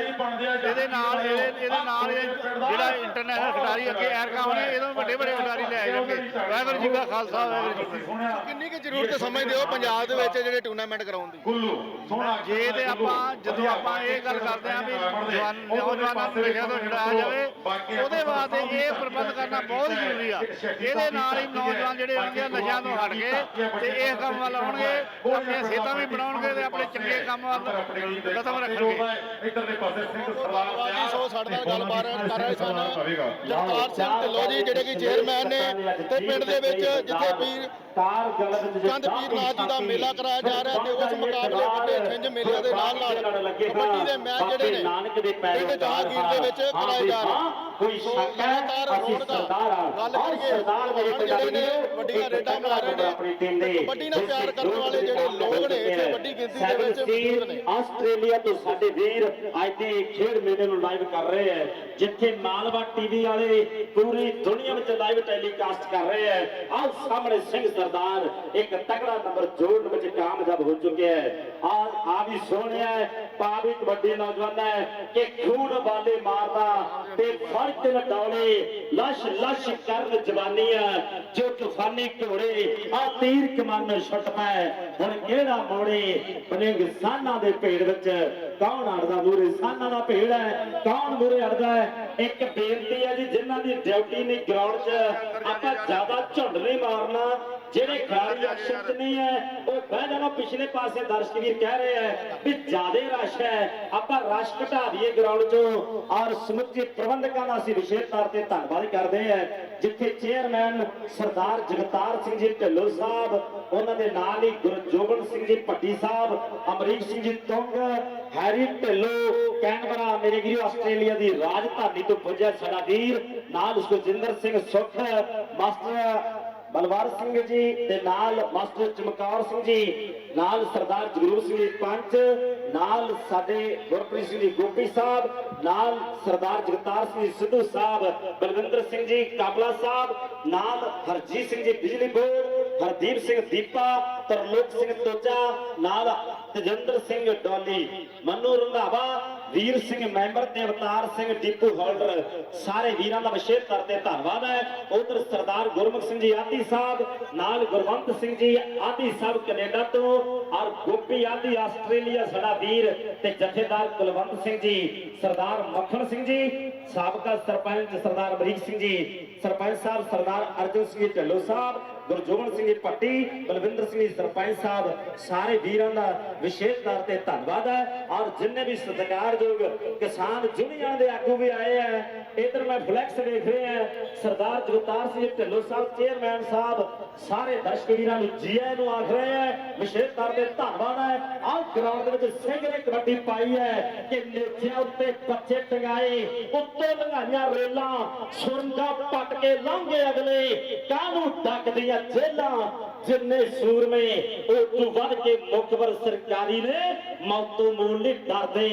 ਇਹਦੇ ਨਾਲ ਇਹਦੇ ਇਹਦੇ ਨਾਲ ਇਹ ਜਿਹੜਾ ਇੰਟਰਨੈਸ਼ਨਲ ਖਿਡਾਰੀ ਅੱਗੇ ਐਰਕਾ ਹੋਣੇ ਇਹਦੋਂ ਵੱਡੇ ਵੱਡੇ ਖਿਡਾਰੀ ਲੈ ਆਏ ਜਾਣਗੇ। ਵਾਹਿਗੁਰੂ ਜੀ ਕਾ ਖਾਲਸਾ ਵਾਹਿਗੁਰੂ ਜੀ ਕੀ ਫਤਿਹ। ਕਿੰਨੀ ਕੁ ਜ਼ਰੂਰਤ ਸਮਝਦੇ ਹੋ ਪੰਜਾਬ ਦੇ ਵਿੱਚ ਜਿਹੜੇ ਟੂਰਨਾਮੈਂਟ ਕਰਾਉਣ ਦੀ? ਜੇ ਤੇ ਆਪਾਂ ਜਦੋਂ ਆਪਾਂ ਇਹ ਗੱਲ ਕਰਦੇ ਆਂ ਵੀ ਜਵਾਨ ਨੌਜਵਾਨਾਂ ਨੂੰ ਨਸ਼ਿਆਂ ਤੋਂ ਛੁਡਾਇਆ ਜਾਵੇ ਉਹਦੇ ਵਾਸਤੇ ਇਹ ਪ੍ਰਬੰਧ ਕਰਨਾ ਬਹੁਤ ਜ਼ਰੂਰੀ ਆ। ਇਹਦੇ ਨਾਲ ਹੀ ਨੌਜਵਾਨ ਜਿਹੜੇ ਹੋਣਗੇ ਨਸ਼ਿਆਂ ਤੋਂ ਹਟ ਕੇ ਤੇ ਇਹ ਕੰਮ ਵੱਲ ਆਉਣਗੇ। ਆਪਣੀਆਂ ਸਿਹਤਾਂ ਵੀ ਬਣਾਉਣਗੇ ਤੇ ਆਪਣੇ ਚੰਗੇ ਕੰਮ ਵੱਲ ਕਦਮ ਰੱਖਣਗੇ। ਇਧਰਲੇ ਪਾਸੇ ਸਿੰਘ ਸਰਦਾਰ ਜੀ ਸੋ ਸਾਡੇ ਨਾਲ ਗੱਲਬਾਤ ਕਰ ਰਹੇ ਸਨ। ਜਗਤਾਰ ਸਿੰਘ ਢਿੱਲੋਂ ਜੀ ਜਿਹੜੇ ਕਿ ਚੇਅਰਮੈਨ ਨੇ ਤੇ ਪਿੰਡ ਦੇ ਵਿੱਚ ਜਿੱਥੇ ਪੀਰ ਕਾਰ ਗਲਤ ਵਿੱਚ ਚੰਦ ਪੀਰ ਨਾਥ ਜੀ ਦਾ ਮੇਲਾ ਕਰਾਇਆ ਜਾ ਰਿਹਾ ਤੇ ਉਸ ਮੁਕਾਬਲੇ ਵੱਡੇ ਛਿੰਝ ਮੇਲਿਆਂ ਦੇ ਨਾਲ ਨਾਲ ਕਬੱਡੀ ਦੇ ਮੈਚ ਜਿਹੜੇ ਨੇ ਨਾਨਕ ਦੇ ਪੈਰ ਪਿੰਡ ਜਹਾਂਗੀਰ ਦੇ ਵਿੱਚ ਕਰਾਏ ਜਾ ਰਹੇ ਕੋਈ ਸ਼ੱਕ ਹੈ ਅਸੀਂ ਸਰਦਾਰ ਆ ਗੱਲ ਕਰੀਏ। ਜਿਹੜੇ ਨੇ ਵੱਡੀਆਂ ਰੇਡਾਂ ਮਾਰ ਰਹੇ ਨੇ ਆਪਣੀ ਟੀਮ ਦੇ ਕਬੱਡੀ ਨਾਲ ਪਿਆਰ ਕਰਨ ਵਾਲੇ ਜਿਹੜੇ ਲੋਕ ਨੇ ਇੱਥੇ ਵੱਡੀ ਗਿਣਤੀ ਦੇ ਵਿੱਚ ਮੌਜੂਦ ਨੇ। ਆਸਟ੍ਰੇਲੀਆ ਤੋਂ ਸਾਡੇ ਵੀਰ ਅੱਜ ਦੇ ਖੇਡ ਮੇਲੇ ਨੂੰ ਲਾਈਵ ਕਰ ਰਹੇ ਹੈ ਜਿੱਥੇ ਮਾਲਵਾ ਟੀਵੀ ਵਾਲੇ ਪੂਰੀ ਦੁਨੀਆ ਵਿੱਚ ਲਾਈਵ ਟੈਲੀਕਾਸਟ ਕਰ ਰਹੇ ਹੈ। ਆਹ ਸਾਹਮਣੇ ਸਿੰਘ ਸਰਦਾਰ, ਇੱਕ ਤਗੜਾ ਨੰਬਰ ਜੋੜਨ ਵਿੱਚ ਕਾਮਯਾਬ ਹੋ ਚੁੱਕਿਆ ਹੈ। ਆ ਆ ਵੀ ਸੋਹਣਿਆ ਹੈ ਪਾ ਵੀ ਕਬੱਡੀ ਨੌਜਵਾਨ ਹੈ ਕਿ ਖੂਨ ਵਾਲੇ ਮਾਰਦਾ ਤੇ ਫੜ ਕੇ ਲਟਾਉਣੇ, ਲਸ਼ ਲਸ਼ ਕਰਨ ਜਵਾਨੀਆਂ ਜੋ ਆ ਤੀਰ ਕਮਾਨ ਛੁੱਟ ਪੈ ਹੁਣ ਕਿਹੜਾ ਮੋੜੇ? ਬਨੇਗ ਸਾਨਾ ਦੇ ਭੇੜ ਵਿੱਚ। ਕੌਣ ਅੜਦਾ ਮੂਰੇ ਸਾਨਾ ਦਾ ਭੇੜ ਹੈ। ਕੌਣ ਮੂਰੇ ਅੜਦਾ ਹੈ? ਇੱਕ ਬੇਨਤੀ ਹੈ ਜੀ, ਜਿਨ੍ਹਾਂ ਦੀ ਡਿਊਟੀ ਨਹੀਂ ਗਰਾਊਂਡ 'ਚ, ਆਪਾਂ ਜ਼ਿਆਦਾ ਝੁੰਡ ਨਹੀਂ ਮਾਰਨਾ। ਜਿਹੜੇ ਖਿਡਾਰੀ ਐਕਸ਼ਨ 'ਚ ਨਹੀਂ ਹੈ, ਉਹ ਬਹਿ ਜਾਣਾ ਪਿਛਲੇ ਪਾਸੇ ਦਰਸ਼ਕ ਵੀਰ ਕਹਿ ਰਹੇ ਹੈ ਵੀ ਜ਼ਿਆਦੇ ਰਸ਼ ਹੈ। ਆਪਾਂ ਰਸ਼ ਘਟਾ ਦਈਏ ਗਰਾਊਂਡ 'ਚੋਂ ਔਰ ਸਮੁੱਚੇ ਪ੍ਰਬੰਧਕਾਂ ਦਾ ਅਸੀਂ ਵਿਸ਼ੇਸ਼ ਤੌਰ ਤੇ ਧੰਨਵਾਦ ਕਰਦੇ ਹਾਂ। ਜਿੱਥੇ ਚੇਅਰਮੈਨ ਸਰਦਾਰ ਜਗਤਾਰ ਸਿੰਘ ਜੀ ਢਿੱਲੋਂ ਸਾਹਿਬ, ਉਹਨਾਂ ਦੇ ਨਾਲ ਹੀ ਗੁਰਜੋਬਨ ਸਿੰਘ ਜੀ ਭੱਟੀ ਸਾਹਿਬ, ਅਮਰੀਕ ਸਿੰਘ ਜੀ ਤੁੰਗ, ਹੈਰੀ ਢਿੱਲੋਂ ਕੈਨਬਰਾ ਮੇਰੇ ਵੀਰੋ, ਆਸਟ੍ਰੇਲੀਆ ਦੀ ਰਾਜਧਾਨੀ ਤੋਂ ਪੁੱਜਿਆ ਸਾਡਾ ਵੀਰ, ਨਾਲ ਸੁਖਜਿੰਦਰ ਸਿੰਘ ਸੁੱਖ, ਮਾਸਟਰ ਬਲਵਾਰ ਸਿੰਘ ਜੀ ਤੇ ਨਾਲ ਮਾਸਟਰ ਚਮਕੌਰ ਸਿੰਘ ਜੀ, ਨਾਲ ਸਰਦਾਰ ਜਗਰੂਪ ਸਿੰਘ ਜੀ ਪੰਚ ਨਾਲ ਸਾਡੇ ਗੁਰਪ੍ਰੀਤ ਸਿੰਘ ਜੀ ਗੋਪੀ ਸਾਹਿਬ, ਨਾਲ ਸਰਦਾਰ ਜਗਤਾਰ ਸਿੰਘ ਸਿੱਧੂ ਸਾਹਿਬ, ਬਲਵਿੰਦਰ ਸਿੰਘ ਜੀ ਕਾਬਲਾ ਸਾਹਿਬ, ਨਾਲ ਹਰਜੀਤ ਸਿੰਘ ਜੀ ਬਿਜਲੀ ਬੋਰਡ, ਹਰਦੀਪ ਸਿੰਘ ਦੀਪਾ ਤਰਲੋਕ ਸਿੰਘ ਤੋਜਾ ਨਾਲ ਤਜਿੰਦਰ ਸਿੰਘ ਡੋਲੀ, ਮਨੂ ਰੰਧਾਵਾ ਵੀਰ ਸਿੰਘ ਮੈਂਬਰ ਤੇ ਅਵਤਾਰ ਸਿੰਘ ਡਿਪੂ ਹੋਲਡਰ, ਸਾਰੇ ਵੀਰਾਂ ਦਾ ਵਿਸ਼ੇਸ਼ ਤੌਰ ਤੇ ਧੰਨਵਾਦ ਹੈ। ਉਧਰ ਸਰਦਾਰ ਗੁਰਮੁਖ ਸਿੰਘ ਜੀ ਆਦੀ ਸਾਹਿਬ, ਨਾਲ ਗੁਰਵੰਤ ਸਿੰਘ ਜੀ ਆਦੀ ਸਾਹਿਬ ਕੈਨੇਡਾ ਤੋਂ, ਔਰ ਗੋਪੀ ਆਦੀ ਆਸਟ੍ਰੇਲੀਆ ਸਾਡਾ ਵੀਰ ਤੇ ਜਥੇਦਾਰ ਕੁਲਵੰਤ ਸਿੰਘ ਜੀ, ਸਰਦਾਰ ਮੱਖਣ ਸਿੰਘ ਜੀ ਸਾਬਕਾ ਸਰਪੰਚ ਸਰਦਾਰ ਅਮਰੀਕ ਸਿੰਘ ਜੀ, ਸਰਪੰਚ ਸਾਹਿਬ ਸਰਦਾਰ ਅਰਜਨ ਸਿੰਘ ਜੀ ਸਾਹਿਬ, ਗੁਰਜੋਬਨ ਸਿੰਘ ਪੱਟੀ ਬਲਵਿੰਦਰ ਸਿੰਘ ਸਰਪੰਚ ਸਾਹਿਬ, ਸਾਰੇ ਵੀਰਾਂ ਦਾ ਵਿਸ਼ੇਸ਼ ਤੌਰ ਤੇ ਧੰਨਵਾਦ ਹੈ। ਔਰ ਜਿੰਨੇ ਵੀ ਸਤਿਕਾਰਯੋਗ ਕਿਸਾਨ ਯੂਨੀਅਨ ਦੇ ਆਗੂ ਵੀ ਆਏ ਆ ਇਧਰ ਮੈਂ ਫਲੈਕਸ ਦੇਖ ਰਿਹਾ ਸਰਦਾਰ ਜਗਤਾਰ ਸਿੰਘ ਢਿੱਲੋਂ ਸਾਹਿਬ ਚੇਅਰਮੈਨ ਸਾਹਿਬ, ਸਾਰੇ ਦਰਸ਼ਕ ਵੀਰਾਂ ਨੂੰ ਜੀਆ ਨੂੰ ਆਖ ਰਹੇ ਹੈ, ਵਿਸ਼ੇਸ਼ ਤੌਰ ਤੇ ਧੰਨਵਾਦ ਹੈ। ਆਹ ਗਰਾਊਂਡ ਦੇ ਵਿੱਚ ਸਿੰਘ ਨੇ ਕਬੱਡੀ ਪਾਈ ਹੈ, ਕਿ ਮੇਚਿਆਂ ਉੱਤੇ ਬੱਚੇ ਟੰਗਾਏ ਉੱਤੋਂ ਲੰਘਾਈਆਂ ਰੇਲਾਂ ਸੁਰੰਗਾ ਪੱਟ ਕੇ ਲੰਘੇ ਅਗਲੇ ਕਾਹਨੂੰ ਡੱਕਦੀਆਂ ਜੇਲਾਂ? ਜਿੰਨੇ ਸੂਰਮੇ ਉਹ ਤੋਂ ਵੱਧ ਕੇ ਮੁਖਬਰ ਸਰਕਾਰੀ ਨੇ ਮੌਤੋਂ ਮੂਲ ਨਹੀਂ ਡਰਦੇ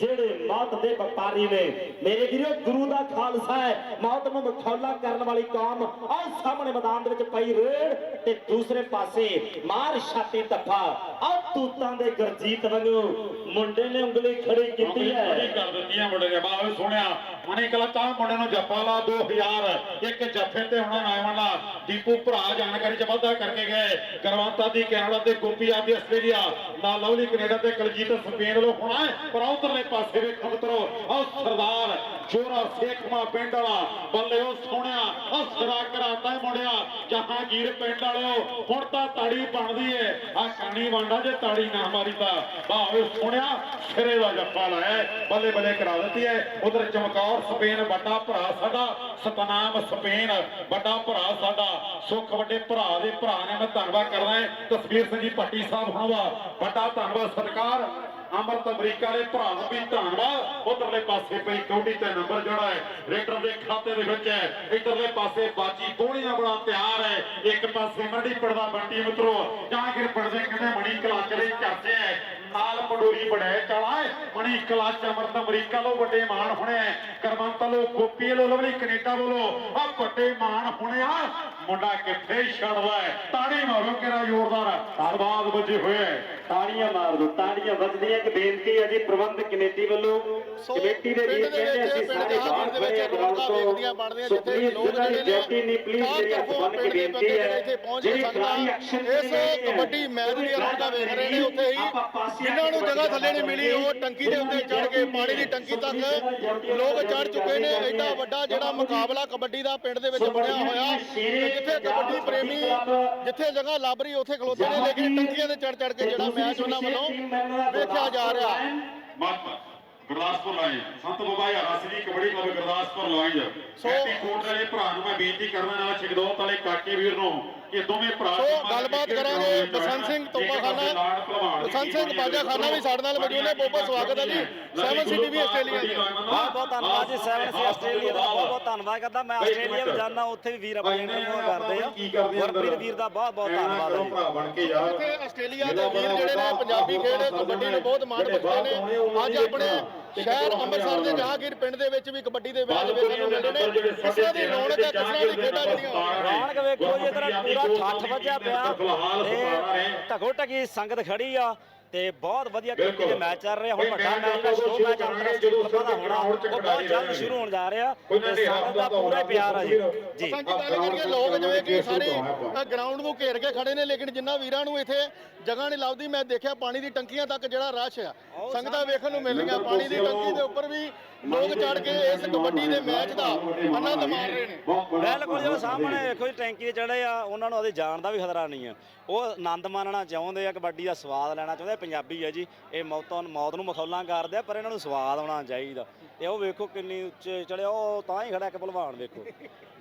ਜਿਹੜੇ ਮੌਤ ਦੇ ਵਪਾਰੀ ਨੇ ਮੇਰੇ ਵੀਰੋ ਗੁਰੂ ਦਾ ਖਾਲਸਾ ਹੈ ਮੌਤ ਨੂੰ ਮਖੌਲਾ ਕਰਨ ਵਾਲੀ ਕੌਮ ਆਹ ਸਾਹਮਣੇ ਮੈਦਾਨ ਦੇ ਵਿੱਚ ਪਈ ਰੇੜ ਤੇ ਦੂਸਰੇ ਪਾਸੇ ਮਾਰ ਛਾਤੀ ਤੱਫਾ ਆਹ ਤੂਤਾਂ ਦੇ ਗਰਜੀਤ ਵਾਂਗੂ ਮੁੰਡੇ ਨੇ ਉਂਗਲੀ ਖੜੀ ਕੀਤੀ ਹੈ ਬੜੀ ਕਰ ਦਿੱਤੀਆਂ ਮੁੰਡੇ ਨੇ ਬਾਵੇ ਸੁਣਿਆ ਮਣੀ ਕਲਾ ਤਾਂ ਮੁੰਡੇ ਨੂੰ ਜੱਫਾ ਲਾ 2000 ਇੱਕ ਜੱਫੇ ਤੇ ਹੁਣ ਨਾਇਵਾਨਾ ਦੀਪੂ ਭਰਾ ਜਾਣਕਾਰੀ ਚ ਵਾਧਾ ਕਰਕੇ ਗਏ ਕਰਵਾਤਾ ਦੀ ਕੈਨੇਡਾ ਤੇ ਗੋਪੀ ਆ ਦੀ ਆਸਟ੍ਰੇਲੀਆ ਨਾਲ ਲਵਲੀ ਕੈਨੇਡਾ ਤੇ ਕਲਜੀਤ ਸਪੇਨ ਵੱਲੋਂ ਹੋਣਾ ਹੈ, ਪਰ ਉਧਰਲੇ ਪਾਸੇ ਵੇਖੋ ਮਿੱਤਰੋ, ਆਹ ਸਰਦਾਰ ਜੋਰਾ ਸੇਖਮਾ ਪਿੰਡ ਵਾਲਾ, ਬੱਲੇ ਉਹ ਸੋਹਣਿਆ ਆਹ ਕਰਾਤਾ ਮੁੰਡਿਆ, ਜਹਾਂਗੀਰ ਪਿੰਡ ਵਾਲਿਓ, ਹੁਣ ਤਾਂ ਤਾੜੀ ਬਣਦੀ ਏ। ਆ ਕਾਣੀ ਵਾਂਡਾ ਜੇ ਤਾੜੀ ਨਾ ਮਾਰੀ ਤਾਂ ਬਾਹੋ ਸੋਹਣਿਆ, ਸਿਰੇ ਦਾ ਜੱਫਾ ਲਾਇਆ ਬੱਲੇ ਬੱਲੇ ਕਰਾ ਦਿੱਤੀ ਹੈ ਉਧਰ ਚਮਕੌਰ ਸਪੇਨ, ਵੱਡਾ ਭਰਾ ਸਾਡਾ, ਸਤਨਾਮ ਸਪੇਨ, ਵੱਡਾ ਭਰਾ ਸਾਡਾ, ਸੁੱਖ ਵੱਡੇ ਭਰਾ ਦੇ ਭਰਾ ਨੇ, ਮੈਂ ਧੰਨਵਾਦ ਕਰਦਾ ਤਸਵੀਰ ਸਿੰਘ ਜੀ ਭੱਟੀ ਸਾਹਿਬ ਹੁਣਾਂ ਦਾ ਵੱਡਾ ਧੰਨਵਾਦ, ਸਤਿਕਾਰ। ਅਮਰਤ ਅਮਰੀਕਾ ਦੇ ਭਰਾ ਨੂੰ ਵੀ ਧੰਨਵਾਦ। ਉਧਰਲੇ ਪਾਸੇ ਪਈ ਕੌਡੀ ਤੇ ਨੰਬਰ ਜਿਹੜਾ ਹੈ। ਰੇਟਰ ਦੇ ਖਾਤੇ ਦੇ ਵਿੱਚ ਹੈ। ਇਧਰਲੇ ਪਾਸੇ ਬਾਜੀ ਗੋਲੀਆਂ ਬਣਾ ਤਿਆਰ ਹੈ। ਇੱਕ ਪਾਸੇ ਮੰਡੀ ਪੜਦਾ ਬੰਟੀ ਮਿੱਤਰੋ ਜਾਂਗਿਰ ਪੜਦੇ ਕਹਿੰਦੇ ਮਣੀ ਕਲਾਚ ਦੇ ਚਰਚੇ ਹੈ। ਨਾਲ ਪੰਡੋਰੀ ਬੜਾਏ ਚਲਾ ਮਣੀ ਕਲਾਚ ਅਮਰਤ ਅਮਰੀਕਾ ਲੋ ਵੱਡੇ ਮਾਣ ਹੁਣੇ ਕਰਮੰਤ ਲੋ ਗੋਪੀ ਲੋ ਲਵਲੀ ਕੈਨੇਡਾ ਵੱਲੋਂ ਆ ਵੱਡੇ ਮਾਣ ਹੁਣਿਆ ਮੁੰਡਾ ਕਿੱਥੇ ਛੜਦਾ ਹੈ? ਤਾੜੀ ਮਾਰੋ ਕਿਰਾ ਜ਼ੋਰਦਾਰ। ਧੰਨਵਾਦ ਵੱਜੇ ਹੋਏ ਹੈ। ਤਾੜੀਆਂ ਮਾਰ ਦੋ ਤਾੜੀਆਂ ਵੱਜਦੀਆਂ ਇੱਕ ਬੇਨਤੀ ਹੈ ਜੀ ਪ੍ਰਬੰਧਕ ਕਮੇਟੀ ਵੱਲੋਂ ਕਮੇਟੀ ਦੇ ਵੀਰ ਦੇ ਕਹਿੰਦੇ ਅਸੀਂ ਸਾਰੇ ਬਾਹਰ ਦੇ ਖੜੇ ਗਰਾਊਂਡ ਤੋਂ ਸੁਪਰੀਮ ਲੋਕ ਦੀ ਜਿਹੜੇ ਨੇ ਡਿਊਟੀ ਨਹੀਂ ਪਲੀਜ਼ ਤਰਫੋਂ ਬੰਨ ਕੇ ਦੇ ਬੇਨਤੀ ਹੈ ਜਿਹੜੀ ਖਿਡਾਰੀ ਐਕਸ਼ਨ ਇਸ ਕਬੱਡੀ ਮੈਚ ਰੌਣਕਾਂ ਵੇਖ ਰਹੇ ਨੇ ਉੱਥੇ ਹੀ ਜਿਨ੍ਹਾਂ ਨੂੰ ਜਗ੍ਹਾ ਥੱਲੇ ਨਹੀਂ ਮਿਲੀ ਉਹ ਟੰਕੀ ਦੇ ਉੱਤੇ ਚੜ ਕੇ ਪਾਣੀ ਦੀ ਟੰਕੀ ਤੱਕ ਲੋਕ ਚੜ ਚੁੱਕੇ ਨੇ ਐਡਾ ਵੱਡਾ ਜਿਹੜਾ ਮੁਕਾਬਲਾ ਕਬੱਡੀ ਦਾ ਪਿੰਡ ਦੇ ਵਿੱਚ ਬਣਿਆ ਹੋਇਆ ਜਿੱਥੇ ਕਬੱਡੀ ਪ੍ਰੇਮੀ ਜਿੱਥੇ ਜਗ੍ਹਾ ਲੱਭ ਰਹੀ ਉੱਥੇ ਖਲੋਤੇ ਨੇ ਲੇਕਿਨ ਟੰਕੀਆਂ ਤੇ ਚੜ ਚੜ ਕੇ ਜਿਹੜਾ ਮੈਚ ਉਹਨਾਂ ਵੱਲੋਂ ਵੇਖਿਆ ਜਾ ਰਿਹਾ। ਮਤ Gurdaspur lion Sant Baba Yara Singh kabaddi club Gurdaspur lion ਸੋ- ਕੋਟ ਵਾਲੇ ਭਰਾ ਨੂੰ ਮੈਂ ਬੇਨਤੀ ਕਰਨਾ ਨਾਲ ਛਗਦੋਤ ਵਾਲੇ ਕਾਕੇ ਵੀਰ ਨੂੰ। ਕਿ ਦੋਵੇਂ ਭਰਾ ਸੋ ਗੱਲਬਾਤ ਕਰਾਂਗੇ ਬਸੰਤ ਸਿੰਘ ਤੋਪਾਖਾਨਾ ਬਸੰਤ ਸਿੰਘ ਬਾਜਾਖਾਨਾ ਵੀ ਸਾਡੇ ਨਾਲ ਮੌਜੂਦ ਨੇ। ਬਹੁਤ ਬਹੁਤ ਸਵਾਗਤ ਹੈ ਜੀ। ਸੈਵਨ ਸਿਟੀ ਵੀ ਆਸਟ੍ਰੇਲੀਆ ਦੀ। ਬਹੁਤ ਬਹੁਤ ਧੰਨਵਾਦ ਜੀ। ਸੈਵਨ ਸੀ ਆਸਟ੍ਰੇਲੀਆ ਦਾ ਬਹੁਤ ਬਹੁਤ ਧੰਨਵਾਦ ਕਰਦਾ। ਮੈਂ ਆਸਟ੍ਰੇਲੀਆ ਵੀ ਜਾਣਾ ਉੱਥੇ ਵੀ ਵੀਰ ਆਪਣੇ ਇੰਟਰਵਿਊ ਕਰਦੇ ਆ। ਗੁਰਪ੍ਰੀਤ ਵੀਰ ਦਾ ਬਹੁਤ ਬਹੁਤ ਧੰਨਵਾਦ ਹੈ ਜੀ। ਭਰਾ ਬਣ ਕੇ ਯਾਰ। ਇੱਥੇ ਆਸਟ੍ਰੇਲੀਆ ਦੇ ਵੀਰ ਜਿਹੜੇ ਨੇ ਪੰਜਾਬੀ ਖੇਡ ਕਬੱਡੀ ਨੂੰ ਬਹੁਤ ਮਾਣ ਬਖਸ਼ਦੇ ਨੇ। ਅੱਜ ਆਪਣੇ ਸ਼ਹਿਰ ਅੰਮ੍ਰਿਤਸਰ ਦੇ ਜਹਾਂਗੀਰ ਪਿੰਡ ਦੇ ਵਿੱਚ ਵੀ ਕਬੱਡੀ ਦੇ ਮੈਚ ਵੇਖਣ ਨੂੰ ਮਿਲਦੇ ਨੇ। ਕਿਸ ਦੀ ਰੌਣਕ ਹੈ ਕਿਸ ਦੀ ਖੇਡਾਂ ਜਿਹੜੀਆਂ। ਰੌਣਕ ਵੇਖੋ ਜੀ ਇਧਰ ਪੂਰਾ 60 ਵੱਜਿਆ ਪਿਆ ਤੇ ਢਗੋ ਢਗੀ ਸੰਗਤ ਖੜੀ ਆ ਤੇ ਬਹੁਤ ਵਧੀਆ ਕਬੱਡੀ ਦੇ ਮੈਚ ਚੱਲ ਰਹੇ। ਹੁਣ ਵੱਡਾ ਮੈਚ ਦਾ ਸ਼ੋਅ ਮੈਚ ਅੰਤਰਰਾਸ਼ਟਰੀ ਕਪਾਂ ਦਾ ਹੋਣਾ ਉਹ ਬਹੁਤ ਜਲਦ ਸ਼ੁਰੂ ਹੋਣ ਜਾ ਰਿਹਾ ਤੇ ਸੰਗਤ ਦਾ ਪੂਰਾ ਪਿਆਰ ਆ ਜੀ। ਜੀ। ਸਾਂਝੀ ਗੱਲ ਕਰੀਏ ਲੋਕ ਜਿਵੇਂ ਕਿ ਸਾਰੇ ਗਰਾਊਂਡ ਨੂੰ ਘੇਰ ਕੇ ਖੜੇ ਨੇ ਲੇਕਿਨ ਜਿੰਨਾ ਵੀਰਾਂ ਨੂੰ ਇੱਥੇ ਜਗ੍ਹਾ ਨਹੀਂ ਲੱਭਦੀ ਮੈਂ ਦੇਖਿਆ ਪਾਣੀ ਦੀ ਟੰਕੀਆਂ ਤੱਕ ਜਿਹੜਾ ਰਸ਼ ਆ। ਸੰਗਤਾਂ ਵੇਖਣ ਨੂੰ ਮਿਲ ਰਹੀਆਂ ਪਾਣੀ ਦੀ ਟੰਕੀ ਦੇ ਉੱਪਰ ਵੀ ਲੋਕ ਚੜ ਕੇ ਇਸ ਕਬੱਡੀ ਦੇ ਮੈਚ ਦਾ ਆਨੰਦ ਮਾਣ ਰਹੇ ਨੇ। ਬਿਲਕੁਲ ਜਦੋਂ ਸਾਹਮਣੇ ਵੇਖੋ ਜੀ ਟੈਂਕੀ ਤੇ ਚੜੇ ਆ ਉਹਨਾਂ ਨੂੰ ਉਹਦੀ ਜਾਨ ਦਾ ਵੀ ਖਤਰਾ ਨਹੀਂ ਆ। ਉਹ ਆਨੰਦ ਮਾਣਨਾ ਚਾਹੁੰਦੇ ਆ ਕਬੱਡੀ ਦਾ ਸਵਾਦ ਲੈਣਾ ਚਾਹੁੰਦੇ ਆ। ਪੰਜਾਬੀ ਆ ਜੀ। ਇਹ ਮੌਤਾਂ ਮੌਤ ਨੂੰ ਮਖੌਲਾਂ ਕਰਦੇ ਆ ਪਰ ਇਹਨਾਂ ਨੂੰ ਸਵਾਦ ਆਉਣਾ ਚਾਹੀਦਾ। ਤੇ ਉਹ ਵੇਖੋ ਕਿੰਨੀ ਉੱਚੇ ਚੜਿਆ ਉਹ ਤਾਂ ਹੀ ਖੜਾ ਇੱਕ ਭਲਵਾਨ ਵੇਖੋ।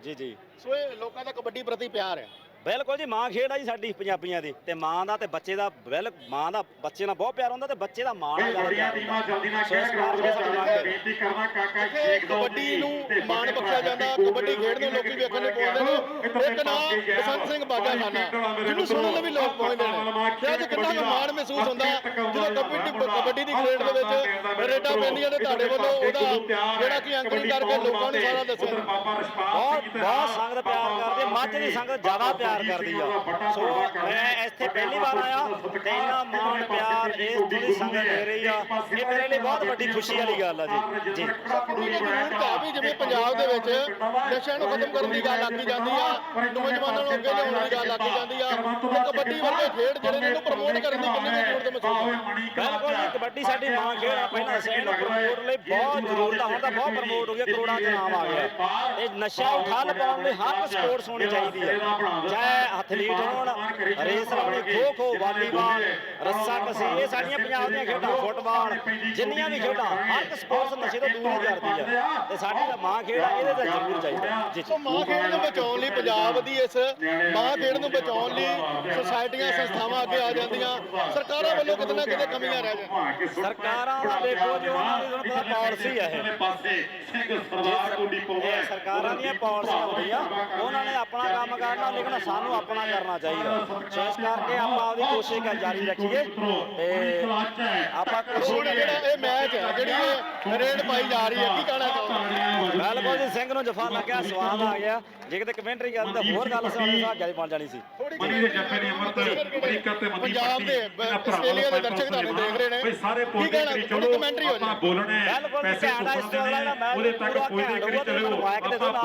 ਜੀ ਜੀ। ਸੋ ਇਹ ਲੋਕਾਂ ਦਾ ਕਬੱਡੀ ਪ੍ਰਤੀ ਪਿਆਰ ਹੈ। ਬਿਲਕੁਲ ਜੀ ਮਾਂ ਖੇਡ ਆ ਜੀ ਸਾਡੀ ਪੰਜਾਬੀਆਂ ਦੀ ਤੇ ਮਾਂ ਦਾ ਤੇ ਬੱਚੇ ਦਾ ਬਿਲ ਮਾਂ ਦਾ ਬੱਚੇ ਨਾਲ ਬਹੁਤ ਪਿਆਰ ਹੁੰਦਾ ਤੇ ਬੱਚੇ ਦਾ ਮਾਂ ਨਾਲ ਜ਼ਿਆਦਾ ਪਿਆਰ ਟੀਮਾਂ ਜਲਦੀ ਨਾਲ ਇਸ ਗਰਾਊਂਡ ਆ ਕੇ ਬੇਨਤੀ ਕਰਨਾ ਕਾਕਾ ਸ਼ੇਖ ਦੋ ਕਬੱਡੀ ਨੂੰ ਮਾਣ ਬਖਸ਼ਿਆ ਜਾਂਦਾ ਕਬੱਡੀ ਖੇਡ ਨੂੰ ਲੋਕੀ ਵੇਖਣ ਨੂੰ। ਪਹੁੰਚਦੇ ਨੇ ਇੱਕ ਨਾਮ ਬਸੰਤ ਸਿੰਘ ਬਾਜਾਖਾਨਾ ਜਿਹਨੂੰ ਸੁਣਨ ਲਈ ਵੀ ਲੋਕ ਪਹੁੰਚਦੇ ਨੇ। ਤੇ ਅੱਜ ਕਿੰਨਾ ਕੁ ਮਾਣ ਮਹਿਸੂਸ ਹੁੰਦਾ ਜਦੋਂ ਕਬੱਡੀ ਕਬੱਡੀ ਦੀ ਖੇਡ ਦੇ ਵਿੱਚ ਰੇਡਾਂ ਪੈਂਦੀਆਂ ਨੇ ਤੁਹਾਡੇ ਵੱਲੋਂ ਉਹਦਾ ਜਿਹੜਾ ਕਿ ਅੰਕਰਿੰਗ ਕਰਕੇ ਲੋਕਾਂ ਨੂੰ ਸਾਰਾ ਦੱਸਿਆ। ਬਹੁਤ ਬਹੁਤ ਸੰਗਤ ਪਿਆਰ ਕਰਦੀ ਮੱਝ ਦੀ ਸੰਗਤ ਜ਼ਿਆਦਾ ਪਿਆਰ ਕਰਦੀ ਆ। ਸੋ ਮੈਂ ਇੱਥੇ ਪਹਿਲੀ ਵਾਰ ਆਇਆ। ਤੇ ਇੰਨਾ ਮਾਣ ਪਿਆਰ ਇਸ ਜਿਹੜੀ ਸੰਗਤ ਦੇ ਰਹੀ ਆ। ਇਹ ਮੇਰੇ ਲਈ ਬਹੁਤ ਵੱਡੀ ਖੁਸ਼ੀ ਵਾਲੀ ਗੱਲ ਆ ਜੀ। ਜੀ। ਇਹ ਜ਼ਰੂਰ ਤਾਂ ਵੀ ਜਿਵੇਂ ਪੰਜਾਬ ਦੇ ਵਿੱਚ ਨਸ਼ਿਆਂ ਨੂੰ ਖਤਮ ਕਰਨ ਦੀ ਗੱਲ ਆਖੀ ਜਾਂਦੀ ਆ ਨੌਜਵਾਨਾਂ ਨੂੰ ਅੱਗੇ ਲਿਆਉਣ ਦੀ ਗੱਲ ਆਖੀ ਜਾਂਦੀ ਆ। ਤੇ ਕਬੱਡੀ ਵਰਗੇ ਖੇਡ ਜਿਹੜੇ ਨੇ ਇਹਨੂੰ ਪ੍ਰਮੋਟ ਕਰਨ ਦੀ ਕਿੰਨੀ ਜ਼ਰੂਰਤ ਮਹਿਸੂਸ ਬਿਲਕੁਲ ਜੀ ਕਬੱਡੀ ਸਾਡੀ ਮਾਂ ਖੇਡ ਆ ਪਹਿਲਾਂ ਸੇ ਇਹਨੂੰ ਪ੍ਰਮੋਟ ਲਈ ਬਹੁਤ ਜ਼ਰੂਰਤ ਆ ਹੁਣ ਤਾਂ ਬਹੁਤ ਪ੍ਰਮੋਟ ਹੋ ਗਿਆ ਕਰੋੜਾਂ ਦੇ ਨਾਮ ਆ ਗਿਆ। ਇਹ ਨਸ਼ਾ ਉਠਾ ਲਪਾਉਣ ਲਈ ਹਰ ਸਪੋਰਟਸ ਹੋਣੀ ਚਾਹੀਦੀ ਹੈ ਚਾਹੇ ਐਥਲੀਟ ਹੋਣ ਰੇਸ ਲਾਉਣੀ ਖੋ ਖੋ ਵਾਲੀਬਾਲ ਰੱਸਾ ਕਸੀ ਇਹ ਸਾਡੀਆਂ ਪੰਜਾਬ ਦੀਆਂ ਖੇਡਾਂ ਫੁੱਟਬਾਲ ਜਿੰਨੀਆਂ ਵੀ ਖੇਡਾਂ ਹਰ ਇੱਕ ਸਪੋਰਟਸ ਨਸ਼ੇ ਤੋਂ ਦੂਰ ਹੀ ਕਰਦੀ ਆ ਤੇ ਸਾਡੀ ਤਾਂ ਮਾਂ ਖੇਡ ਆ ਇਹਦੇ ਤਾਂ ਜ਼ਰੂਰ ਚਾਹੀਦਾ। ਜੀ ਸੋ ਮਾਂ ਖੇਡ ਨੂੰ ਬਚਾਉਣ ਲਈ ਪੰਜਾਬ ਦੀ ਇਸ ਮਾਂ ਖੇਡ ਨੂੰ ਬਚਾਉਣ ਲਈ ਸੁਸਾਇਟੀਆਂ ਸੰਸਥਾਵਾਂ ਅੱਗੇ ਆ ਜਾਂਦੀਆਂ। ਸਰਕਾਰਾਂ ਵੱਲੋਂ ਕਿਤੇ ਨਾ ਕਿਤੇ ਕਮੀਆਂ ਰਹਿ ਜਾਂਦੀਆਂ ਸਰਕਾਰਾਂ ਦਾ ਦੇਖੋ ਜੀ ਉਹਨਾਂ ਦੀ ਤੁਹਾਨੂੰ ਪਤਾ ਪਾਲਿਸੀ ਹੈ ਇਹ ਪਾਸੇ ਸਿੰਘ ਸਰਦਾਰ ਕੁੰਡੀ ਪੋਵੇ ਇਹ ਸਰਕਾਰਾਂ ਦੀਆਂ ਪਾਲਿਸੀਆਂ ਹੁੰਦੀਆਂ ਉਹਨਾਂ ਨੇ ਆਪਣਾ ਕੰਮ ਕਰਨਾ ਲੇਕਿਨ ਸਾਨੂੰ ਆਪਣਾ ਕਰਨਾ ਚਾਹੀਦਾ। ਇਸ ਕਰਕੇ ਆਪਾਂ ਆਪਦੀ ਕੋਸ਼ਿਸ਼ ਕਰ ਜਾਰੀ ਰੱਖੀਏ ਤੇ ਆਪਾਂ ਹੁਣ ਕੋਸ਼ਿਸ਼ ਜਿਹੜਾ ਇਹ ਮੈਚ ਹੈ ਜਿਹੜੀ ਇਹ ਰੇਡ ਪਾਈ ਜਾ ਰਹੀ ਹੈ ਕੀ ਕਹਿਣਾ ਚਾਹੁੰਦੇ ਬਿਲਕੁਲ ਜੀ ਸਿੰਘ ਨੂੰ ਜਫਾ ਲੱਗਿਆ ਸਵਾਦ ਆ ਗਿਆ। ਜੇ ਕਿਤੇ ਕਮੈਂਟਰੀ ਕਰਦੇ ਤਾਂ ਹੋਰ ਗੱਲ ਸੀ ਉਹਦੇ ਸਾਥ ਜਾਰੀ ਬਣ ਜਾਣੀ ਸੀ। ਮਨੀ ਦੇ ਜੱਫੇ ਦੀ ਅਮਰਤ ਅਮਰੀਕਾ ਤੇ ਮੰਦੀ ਪੰਜਾਬ ਦੇ ਆਸਟ੍ਰੇਲੀਆ ਦੇ ਦਰਸ਼ਕ ਤੁਹਾਨੂੰ ਦੇਖ ਰਹੇ ਨੇ। ਬਈ ਸਾਰੇ ਕੀ ਪੌਦੇ ਕਹਿਣਾ? ਕਰੀ ਥੋੜੀ ਚਲੋ ਕਮੈਂਟਰੀ ਹੋ ਆਪਾਂ ਬੋਲਣੇ ਜੀ, ਪੈਸੇ ਜਿਹੜਾ ਮੈਚ ਉਹਦੇ ਤੱਕ ਕੋਈ ਘੈਂਟ ਕਰੀ ਚਲੋ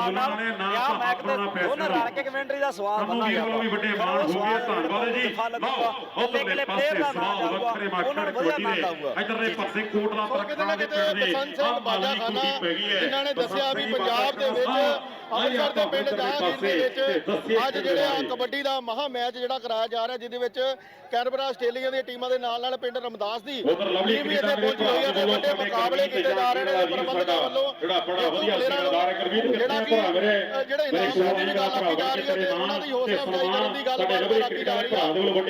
ਦੇ ਨਾਲ ਬੋਲਣੇ ਨਾ ਜਾਂ ਤੇ ਆਪਣਾ ਪੈਸੇ ਦੋਨੋਂ ਰਲ ਕੇ ਕਮੈਂਟਰੀ ਦਾ ਸਵਾਦ ਸਾਨੂੰ ਬਣਾਂਗੇ ਵੀਰ ਵੱਲੋਂ ਵੀ ਵੱਡੇ ਮਾਣ ਹੋ ਗਏ ਧੰਨਵਾਦ ਜੀ। ਲਓ ਦਾ ਨਾਮ ਸੁਣਾਓ ਜਾਊਗਾ ਵੱਖਰੇ ਉਹਨਾਂ ਨੂੰ ਵਧੀਆ ਆਨੰਦ ਆਊਗਾ। ਇਧਰਲੇ ਪਾਸੇ ਕੋਟਲਾ ਸੋ ਕਿਤੇ ਨਾ ਕਿਤੇ ਬਸੰਤ ਸਿੰਘ ਬਾਜਾਖਾਨਾ ਜਿਨ੍ਹਾਂ ਨੇ ਦੱਸਿਆ ਵੀ ਪੰਜਾਬ ਦੇ ਵਿੱਚ ਅੰਮ੍ਰਿਤਸਰ ਦੇ ਪਿੰਡ ਜਹਾਂਗੀਰ ਦੇ ਵਿੱਚ ਅੱਜ ਜਿਹੜੇ ਆ ਕਬੱਡੀ ਦਾ ਮਹਾ ਮੈਚ ਜਿਹੜਾ ਕਰਾਇਆ ਜਾ ਰਿਹਾ ਜਿਹਦੇ ਵਿੱਚ ਕੈਨਬਰਾ ਆਸਟ੍ਰੇਲੀਆ ਦੀਆਂ ਟੀਮਾਂ ਦੇ ਨਾਲ ਨਾਲ ਪਿੰਡ ਰਮਦਾਸ ਦੀ ਟੀਮ ਵੀ ਇੱਥੇ ਪਹੁੰਚੀ ਹੋਈ ਹੈ ਤੇ ਵੱਡੇ ਮੁਕਾਬਲੇ ਕੀਤੇ ਜਾ ਰਹੇ ਨੇ ਪ੍ਰਬੰਧਕਾਂ ਵੱਲੋਂ। ਜਿਹੜਾ ਬੜਾ ਵਧੀਆ ਸਰਦਾਰ ਹੈ ਗੁਰਵੀਰ ਕਿੱਥੇ ਜਿਹੜਾ ਕਿ ਭਰਾ ਮੇਰੇ ਜਿਹੜੇ ਇਨਾਮ ਦੀ ਗੱਲ ਆਖੀ ਜਾ ਰਹੀ ਹੈ ਤੇ ਉਹਨਾਂ ਦੀ ਹੌਸਲਾ ਅਫਜ਼ਾਈ ਕਰਨ ਦੀ ਗੱਲ ਆਖੀ ਜਾ ਰਹੀ ਹੈ।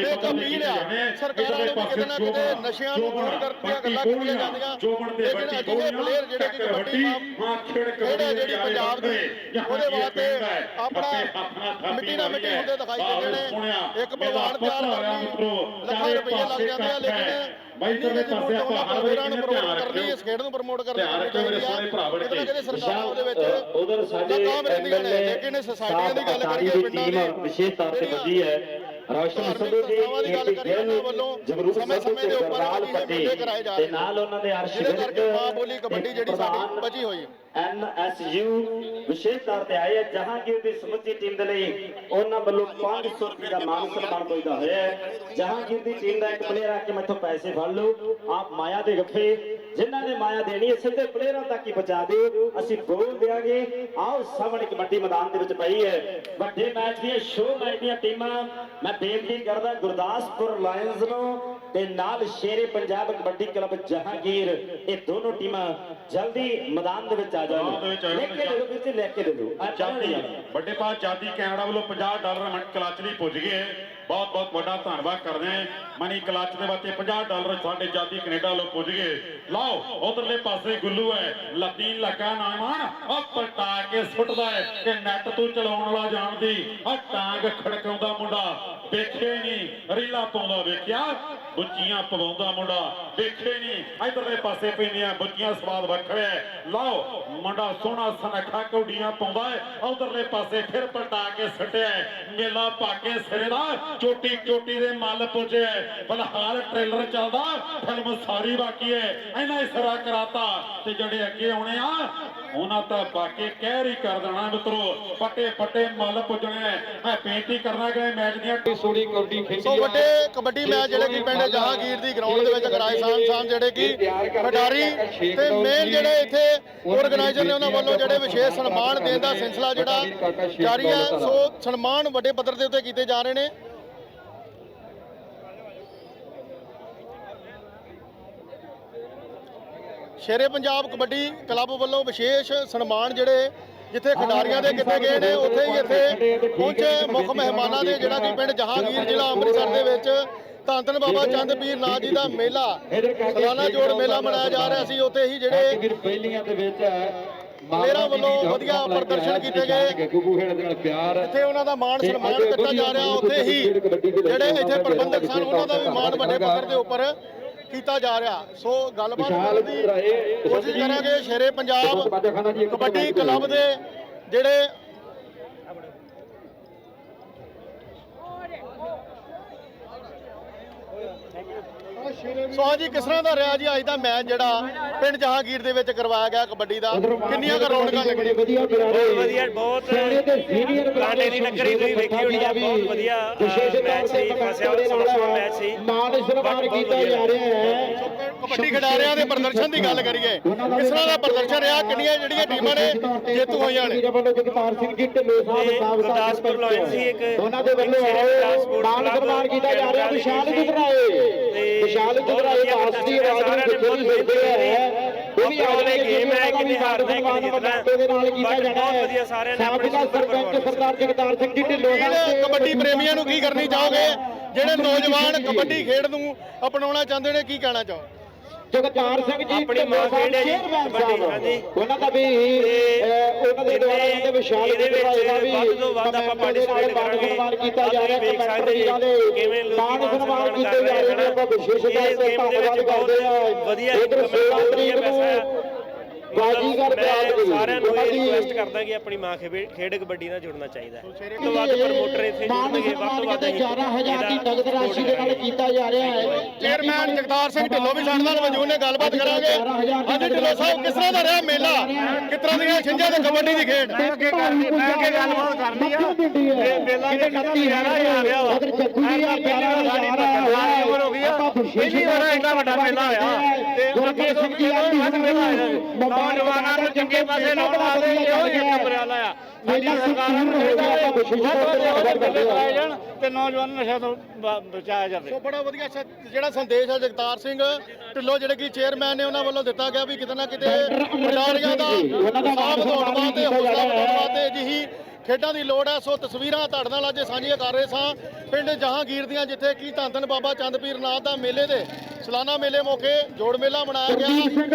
ਇੱਕ ਅਪੀਲ ਆ ਸਰਕਾਰਾਂ ਨੂੰ ਕਿਤੇ ਨਾ ਕਿਤੇ ਨਸ਼ਿਆਂ ਨੂੰ ਦੂਰ ਕਰਨ ਦੀਆਂ ਗੱਲਾਂ ਕੀਤੀਆਂ ਜਾਂਦੀਆਂ। ਲੇਕਿਨ ਅਜਿਹੇ ਪਲੇਅਰ ਜਿਹੜੇ ਕਿ ਕਬੱਡੀ ਖੇਡ ਹੈ ਜਿਹੜੀ ਪੰਜਾਬ ਦੀ ਉਹਦੇ ਵਾਸਤੇ ਆਪਣਾ ਮਿੱਟੀ ਨਾਲ ਮਿੱਟੀ ਹੁੰਦੇ ਦਿਖਾਈ ਦਿੰਦੇ ਨੇ। ਇੱਕ ਪਹਿਲਵਾਨ ਤਿਆਰ ਕਰਨ ਲੱਖਾਂ ਰੁਪਏ ਲੱਗ ਜਾਂਦੇ ਆ ਲੇਕਿਨ ਬਾਈ ਤਰਲੇ ਪਾਸੇ ਆਪਾਂ ਹਰ ਪਲੇਅਰਾਂ ਨੂੰ ਵੇਲੇ ਪ੍ਰਮੋਟ ਧਿਆਨ ਕਰਨੀ ਇਸ ਖੇਡ ਨੂੰ ਪ੍ਰਮੋਟ ਕਰਨੀ ਧਿਆਨ ਰੱਖਿਓ ਮੇਰੇ ਸੋਹਣੇ ਭਰਾ ਬਣ ਕੇ। ਸਰਕਾਰਾਂ ਉਹਦੇ ਵਿੱਚ ਉਧਰ ਸਾਡੇ ਐਮਐਲਏ ਲੇਕਿਨ ਸੁਸਾਇਟੀਆਂ ਦੀ ਗੱਲ ਕਰੀਏ ਦੀ ਪਿੰਡਾਂ ਟੀਮ ਦੀ ਵਿਸ਼ੇਸ਼ ਤੌਰ ਤੇ ਵੱਜੀ ਹੈ। ਰੌਸ਼ਨ ਸੰਧੂ ਦੀ ਗੱਲ ਵੱਲੋਂ ਸਮੇਂ ਸਮੇਂ ਦੇ ਉੱਪਰ ਅਜਿਹੇ ਪੱਟੀ ਤੇ। ਨਾਲ ਉਹਨਾਂ ਦੇ ਅਰਸ਼ ਕਰਕੇ ਮਾਂ ਬੋਲੀ ਕਬੱਡੀ ਜਿਹੜੀ ਸਾਡੀ ਬਚੀ ਹੋਈ ਹੈ ਐਨਐਸਯੂ ਵਿਸ਼ੇਸ਼ ਤੌਰ ਤੇ ਆਏ ਜਹਾਂਗੀਰ ਦੀ ਸਮੁੱਚੀ ਟੀਮ ਦੇ ਲਈ ਉਹਨਾਂ ਵੱਲੋਂ 500 ਰੁਪਏ ਦਾ ਮਾਨ ਸਨਮਾਨ ਹੋਈਦਾ ਹੋਇਆ ਜਹਾਂਗੀਰ ਦੀ ਟੀਮ ਦਾ ਇੱਕ ਪਲੇਅਰ ਆ ਕੇ ਮੈਥੋਂ ਪੈਸੇ ਫੜ ਲਓ। ਆਪ ਮਾਇਆ ਦੇ ਗੱਫੇ। ਜਿਨ੍ਹਾਂ ਨੇ ਮਾਇਆ ਦੇਣੀ ਹੈ, ਸਿੱਧੇ ਪਲੇਅਰਾਂ ਤੱਕ ਹੀ ਪਹੁੰਚਾ ਦਿਓ। ਅਸੀਂ ਬੋਲ ਦਿਆਂਗੇ। ਆਓ, ਸਾਹਮਣੇ ਕਬੱਡੀ ਮੈਦਾਨ ਦੇ ਵਿੱਚ ਪਈ ਹੈ। ਵੱਡੇ ਮੈਚ ਦੀਆਂ ਸ਼ੋਅ ਮੈਚ ਦੀਆਂ ਟੀਮਾਂ। ਮੈਂ ਬੇਨਤੀ ਕਰਦਾ, ਗੁਰਦਾਸਪੁਰ ਲਾਇਨਜ਼ ਨੂੰ ਤੇ ਨਾਲ ਸ਼ੇਰੇ ਪੰਜਾਬ ਕਬੱਡੀ ਕਲੱਬ ਜਹਾਂਗੀਰ ਇਹ ਦੋਨੋਂ ਟੀਮਾਂ ਜਲਦੀ ਮੈਦਾਨ ਦੇ ਵਿੱਚ ਆ ਜਾਣ। ਲੈ ਕੇ ਦੇ ਵੀਰ ਜੀ ਲੈ ਕੇ ਦੇ ਆ। ਜਾਤੀ ਵੱਡੇ ਪਾ ਜਾਤੀ ਕੈਨੇਡਾ ਵੱਲੋਂ 50 ਡਾਲਰ ਮਨੀ ਕਲਚ ਲਈ ਪੁੱਜ ਗਏ। ਬਹੁਤ ਬਹੁਤ ਵੱਡਾ ਧੰਨਵਾਦ ਕਰਦੇ ਹਾਂ। ਮਨੀ ਕਲਚ ਦੇ ਵਾਸਤੇ 50 ਡਾਲਰ ਸਾਡੇ ਜਾਤੀ ਕੈਨੇਡਾ ਵੱਲੋਂ ਪੁੱਜ ਗਏ। ਲਾਓ, ਉਧਰਲੇ ਪਾਸੇ ਗੁੱਲੂ ਹੈ। ਲੱਤੀ ਲੱਗਾ ਨਾਮਾਨ, ਉਹ ਪਲਟਾ ਕੇ ਸੁੱਟਦਾ ਹੈ ਕਿ ਨੈਟ ਤੋਂ ਚਲਾਉਣ ਵਾਲਾ ਜਾਣਦੀ ਆ ਟਾਂਗ ਖੜਕਾਉਂਦਾ ਮੁੰਡਾ। ਵੇਖੇ ਨਹੀਂ, ਰੀਲਾ ਪਾਉਂਦਾ ਵੇਖਿਆ, ਬੁੱਚੀਆਂ ਪਵਾਉਂਦਾ ਮੁੰਡਾ। ਵੇਖੇ ਨਹੀਂ, ਇਧਰਲੇ ਪਾਸੇ ਪੈਂਦੀਆਂ ਬੁੱਚੀਆਂ ਸਵਾਦ ਵੱਖਰਾ ਲਾਓ, ਮੁੰਡਾ ਸੋਹਣਾ ਸਨਖਾ ਕੌਡੀਆਂ ਪਾਉਂਦਾ ਹੈ। ਉਧਰਲੇ ਪਾਸੇ ਫਿਰ ਪਲਟਾ ਕੇ ਸੱਟਿਆ ਮੇਲਾ ਪਾ ਕੇ ਸਿਰੇ ਦਾ ਚੋਟੀ ਚੋਟੀ ਦੇ ਮੱਲ ਪੁੱਜਿਆ ਹੈ। ਫਿਲਹਾਲ ਟ੍ਰੇਲਰ ਚੱਲਦਾ ਫਿਲਮ ਸਾਰੀ ਬਾਕੀ ਹੈ ਇਹਨਾਂ ਇਸਰਾ ਕਰਾਤਾ ਤੇ ਜਿਹੜੇ ਅੱਗੇ ਆਉਣੇ ਆ ਉਹਨਾਂ ਤਾਂ ਬਾਕੀ ਕਹਿਰ ਹੀ ਕਰ ਦੇਣਾ ਮਿੱਤਰੋ ਪੱਟੇ ਪੱਟੇ ਮੱਲ ਪੁੱਜਣੇ। ਮੈਂ ਬੇਨਤੀ ਕਰਨਾ ਕਿ ਮੈਚ ਦੀਆਂ ਸੋਹਣੀ ਕਬੱਡੀ ਖੇਡੀ ਸੋ ਵੱਡੇ ਕਬੱਡੀ ਮੈਚ ਜਿਹੜੇ ਕਿ ਪਿੰਡ ਜਹਾਂਗੀਰ ਦੀ ਗਰਾਊਂਡ ਦੇ ਵਿੱਚ ਕਰਾਏ ਸਾਨ ਸਾਨ ਜਿਹੜੇ ਕਿ ਖਿਡਾਰੀ ਤੇ ਮੇਨ ਜਿਹੜੇ ਇੱਥੇ ਆਰਗੇਨਾਈਜ਼ਰ ਨੇ ਉਹਨਾਂ ਵੱਲੋਂ ਜਿਹੜੇ ਵਿਸ਼ੇਸ਼ ਸਨਮਾਨ ਦੇਣ ਦਾ ਸਿਲਸਿਲਾ ਜਿਹੜਾ ਜਾਰੀ ਹੈ ਸੋ ਸਨਮਾਨ ਵੱਡੇ ਪੱਧਰ ਦੇ ਉੱਤੇ ਕੀਤੇ ਜਾ ਰਹੇ ਨੇ ਸ਼ੇਰੇ ਪੰਜਾਬ ਕਬੱਡੀ ਕਲੱਬ ਵੱਲੋਂ ਵਿਸ਼ੇਸ਼ ਸਨਮਾਨ ਜਿਹੜੇ ਜਿੱਥੇ ਖਿਡਾਰੀਆਂ ਦੇ ਕੀਤੇ ਗਏ ਨੇ ਉੱਥੇ ਹੀ ਇੱਥੇ ਪਹੁੰਚੇ ਮੁੱਖ ਮਹਿਮਾਨਾਂ ਦੇ ਜਿਹੜਾ ਕਿ ਪਿੰਡ ਜਹਾਂਗੀਰ ਜ਼ਿਲ੍ਹਾ ਅੰਮ੍ਰਿਤਸਰ ਦੇ ਵਿੱਚ ਧੰਨ ਬਾਬਾ ਚੰਦ ਪੀਰ ਨਾਥ ਜੀ ਦਾ ਮੇਲਾ ਸਾਲਾਨਾ ਜੋੜ ਮੇਲਾ ਮਨਾਇਆ ਜਾ ਰਿਹਾ ਸੀ ਉੱਥੇ ਹੀ ਜਿਹੜੇ ਪਹਿਲੀਆਂ ਦੇ ਵਿੱਚ ਪਲੇਅਰਾਂ ਵੱਲੋਂ ਵਧੀਆ ਪ੍ਰਦਰਸ਼ਨ ਕੀਤੇ ਗਏ। ਗੁੱਗੂ ਖੇਡ ਦੇ ਨਾਲ ਪਿਆਰ ਇੱਥੇ ਉਹਨਾਂ ਦਾ ਮਾਣ ਸਨਮਾਨ ਕੀਤਾ ਜਾ ਰਿਹਾ ਉੱਥੇ ਹੀ ਜਿਹੜੇ ਇੱਥੇ ਪ੍ਰਬੰਧਕ ਸਨ ਉਹਨਾਂ ਦਾ ਵੀ ਮਾਣ ਵੱਡੇ ਪੱਧਰ ਦੇ ਉੱਪਰ ਕੀਤਾ ਜਾ ਰਿਹਾ। ਸੋ ਗੱਲਬਾਤ ਕਰਨ ਦੀ ਕੋਸ਼ਿਸ਼ ਕਰਾਂਗੇ ਸ਼ੇਰੇ ਪੰਜਾਬ ਕਬੱਡੀ ਕਲੱਬ ਦੇ ਜਿਹੜੇ ਸੋ ਹਾਂਜੀ ਕਿਸ ਤਰ੍ਹਾਂ ਦਾ ਰਿਹਾ ਜੀ ਅੱਜ ਦਾ ਮੈਚ ਜਿਹੜਾ ਪਿੰਡ ਜਹਾਂਗੀਰ ਦੇ ਵਿੱਚ ਕਰਵਾਇਆ ਗਿਆ ਕਬੱਡੀ ਦਾ? ਕਿੰਨੀਆਂ ਕੁ ਰੌਣਕਾਂ ਲੱਗੀਆਂ ਬਹੁਤ ਵਧੀਆ ਬਹੁਤ ਕਾਂਟੇ ਦੀ ਟੱਕਰੀ ਤੁਸੀਂ ਵੇਖੀ ਹੋਣੀ ਆ ਬਹੁਤ ਵਧੀਆ ਮੈਚ ਸੀ ਫਸਿਆ ਹੋਇਆ ਸੋਹਣਾ ਮੈਚ ਸੀ ਮਾਨ ਸਨਮਾਨ ਕੀਤਾ ਜਾ ਰਿਹਾ ਹੈ। ਕਬੱਡੀ ਖਿਡਾਰੀਆਂ ਦੇ ਪ੍ਰਦਰਸ਼ਨ ਦੀ ਗੱਲ ਕਰੀਏ ਕਿਸ ਤਰ੍ਹਾਂ ਦਾ ਪ੍ਰਦਰਸ਼ਨ ਰਿਹਾ ਕਿੰਨੀਆਂ ਜਿਹੜੀਆਂ ਟੀਮਾਂ ਨੇ ਜੇਤੂ ਹੋਈਆਂ ਨੇ? ਵੱਲੋਂ ਜਗਤਾਰ ਸਿੰਘ ਜੀ ਢਿੱਲੋਂ ਸਾਹਿਬ ਸਾਹਿਬ ਗੁਰਦਾਸਪੁਰ ਲਾਇਨ ਸੀ ਇੱਕ ਉਹਨਾਂ ਦੇ ਵੱਲੋਂ ਮਾਨ ਸਨਮਾਨ ਕੀਤਾ ਜਾ ਰਿਹਾ ਵਿਸ਼ਾਲ ਗੁਜਰਾਏ ਤੇ ਵਿਸ਼ਾਲ ਗੁਜਰਾਏ ਬਾਸ ਦੀ ਆਵਾਜ਼ ਨੂੰ ਨਹੀਂ ਸਕਦੇ ਹੈ। ਉਹ ਵੀ ਆਪਣੇ ਗੇਮ ਹੈ ਕਿ ਨਹੀਂ ਹਾਰਨਾ ਕਿ ਨਹੀਂ ਜਿੱਤਣਾ ਦੇ। ਨਾਲ ਕੀਤਾ But ਜਾਣਾ ਬਹੁਤ ਹੈ ਵਧੀਆ ਸਾਰਿਆਂ ਨੇ ਆਪਣੀ ਸਰਪੰਚ ਸਰਦਾਰ ਜਗਤਾਰ ਸਿੰਘ ਜੀ ਢਿੱਲੋਂ ਕਬੱਡੀ ਪ੍ਰੇਮੀਆਂ ਨੂੰ ਕੀ ਕਰਨੀ ਚਾਹੋਗੇ? ਜਿਹੜੇ ਨੌਜਵਾਨ ਕਬੱਡੀ ਖੇਡ ਨੂੰ ਅਪਣਾਉਣਾ ਚਾਹੁੰਦੇ ਨੇ ਕੀ ਕਹਿਣਾ ਚਾਹੋ ਜਗਤਾਰ ਸਿੰਘ ਜੀ ਆਪਣੀ ਮਾਂ ਖੇਡ ਹੈ ਜੀ, ਕਬੱਡੀ। ਉਹਨਾਂ ਦਾ ਵੀ ਉਹਨਾਂ ਦੇ ਦੁਆਰਾ ਇਹਨਾਂ ਦੇ ਵਿਸ਼ਾਲ ਇਹਦੇ ਵਿੱਚ ਵੱਧ ਤੋਂ ਵੱਧ ਆਪਾਂ ਸਨਮਾਨ ਕੀਤਾ ਜਾ। ਰਿਹਾ ਵੇਖ ਕਮੈਂਟਰ ਸਕਦੇ ਵੀਰਾਂ ਦੇ ਮਾਣ ਸਨਮਾਨ ਕੀਤੇ ਜਾ ਰਹੇ ਨੇ ਆਪਾਂ ਵਿਸ਼ੇਸ਼ ਤੌਰ ਤੇ ਧੰਨਵਾਦ ਕਰਦੇ ਹਾਂ ਵਧੀਆ ਕਮੈਂਟਰ 16 ਵਧੀਆ ਤਰੀਕ ਹੈ। ਨੂੰ ਬਾਜੀਗਰ ਮੈਂ ਪਿਆਰ ਸਾਰਿਆਂ ਨੂੰ ਦੀ ਰਿਕੁਐਸਟ ਕਰਦਾ ਕਿ ਆਪਣੀ ਮਾਂ ਖੇਡ ਕਬੱਡੀ ਨਾਲ ਜੁੜਨਾ ਚਾਹੀਦਾ ਹੈ। ਤੋਂ ਵੱਧ ਪ੍ਰਮੋਟਰ ਇੱਥੇ ਮਾਨ ਜੁੜਨਗੇ ਵੱਧ ਤੋਂ ਸਨਮਾਨ ਵੱਧ ਕਿਤੇ 11000 ਦੀ ਨਗਦ ਰਾਸ਼ੀ ਦੇ ਨਾਲ ਕੀਤਾ ਜਾ ਰਿਹਾ ਹੈ। ਚੇਅਰਮੈਨ ਜਗਤਾਰ ਸਿੰਘ ਢਿੱਲੋਂ ਵੀ ਸਾਡੇ ਨਾਲ ਮੌਜੂਦ ਨੇ ਗੱਲਬਾਤ ਕਰਾਂਗੇ। ਹਾਂਜੀ ਢਿੱਲੋਂ ਸਾਹਿਬ ਕਿਸ ਤਰ੍ਹਾਂ ਦਾ ਰਿਹਾ ਮੇਲਾ? ਕਿਸ ਤਰ੍ਹਾਂ ਦੀਆਂ ਛਿੰਝਾਂ ਤੇ ਕਬੱਡੀ ਦੀ ਖੇਡ? ਮੈਂ ਅੱਗੇ ਗੱਲਬਾਤ ਕਰਨੀ ਆ? ਤੇ ਮੇਲਾ ਕਿਤੇ 11000 ਆ ਉਧਰ ਜੱਗੂ ਜੀ ਆ ਪਿਆਰਾ ਹਜ਼ਾਰ ਹੋ ਪਹਿਲੀ ਵਾਰ ਇੰਨਾ ਵੱਡਾ ਮੇਲਾ ਹੋਇਆ। ਤੇ ਗੁਰਪ੍ਰੀਤ ਸਿੰਘ ਜੀ ਆ ਨੌਜਵਾਨਾਂ ਨੂੰ ਚੰਗੇ ਪਾਸੇ ਲਾਉਣ ਵਾਸਤੇ ਇਹੋ ਹੀ ਨੰਬਰ ਵਾਲਾ ਆ। ਮੇਲਾ ਸਰਕਾਰ ਨੂੰ ਚਾਹੀਦਾ ਹੈ ਬਹੁਤ ਵਧੀਆ ਕਰਾਏ ਜਾਣ ਤੇ ਨੌਜਵਾਨ ਨਸ਼ਾ ਤੋਂ ਬਚਾਇਆ ਜਾਵੇ। ਸੋ ਬੜਾ ਵਧੀਆ ਜਿਹੜਾ ਸੰਦੇਸ਼ ਹੈ ਜਗਤਾਰ ਸਿੰਘ ਢਿੱਲੋਂ ਜਿਹੜੇ ਕਿ ਚੇਅਰਮੈਨ ਨੇ ਉਹਨਾਂ ਵੱਲੋਂ ਦਿੱਤਾ ਗਿਆ ਵੀ ਕਿਤੇ ਨਾ ਕਿਤੇ ਖਿਡਾਰੀਆਂ ਦਾ ਸਾਥ ਦੌੜ ਵਾਸਤੇ ਹੌਸਲਾ ਵਧਾਉਣ ਵਾਸਤੇ ਅਜਿਹੀ ਖੇਡਾਂ ਦੀ ਲੋੜ ਹੈ। ਸੋ ਤਸਵੀਰਾਂ ਤੁਹਾਡੇ ਨਾਲ ਅੱਜ ਸਾਂਝੀਆਂ ਕਰ ਰਹੇ ਸਾਂ। ਪਿੰਡ ਜਹਾਂਗੀਰ ਦੀਆਂ ਜਿੱਥੇ ਕਿ ਧੰਨ ਧੰਨ ਬਾਬਾ ਚੰਦਪੀਰ ਨਾਥ ਦਾ ਮੇਲੇ ਦੇ ਸਾਲਾਨਾ ਮੇਲੇ ਮੌਕੇ ਜੋੜ ਮੇਲਾ ਮਨਾਇਆ ਗਿਆ।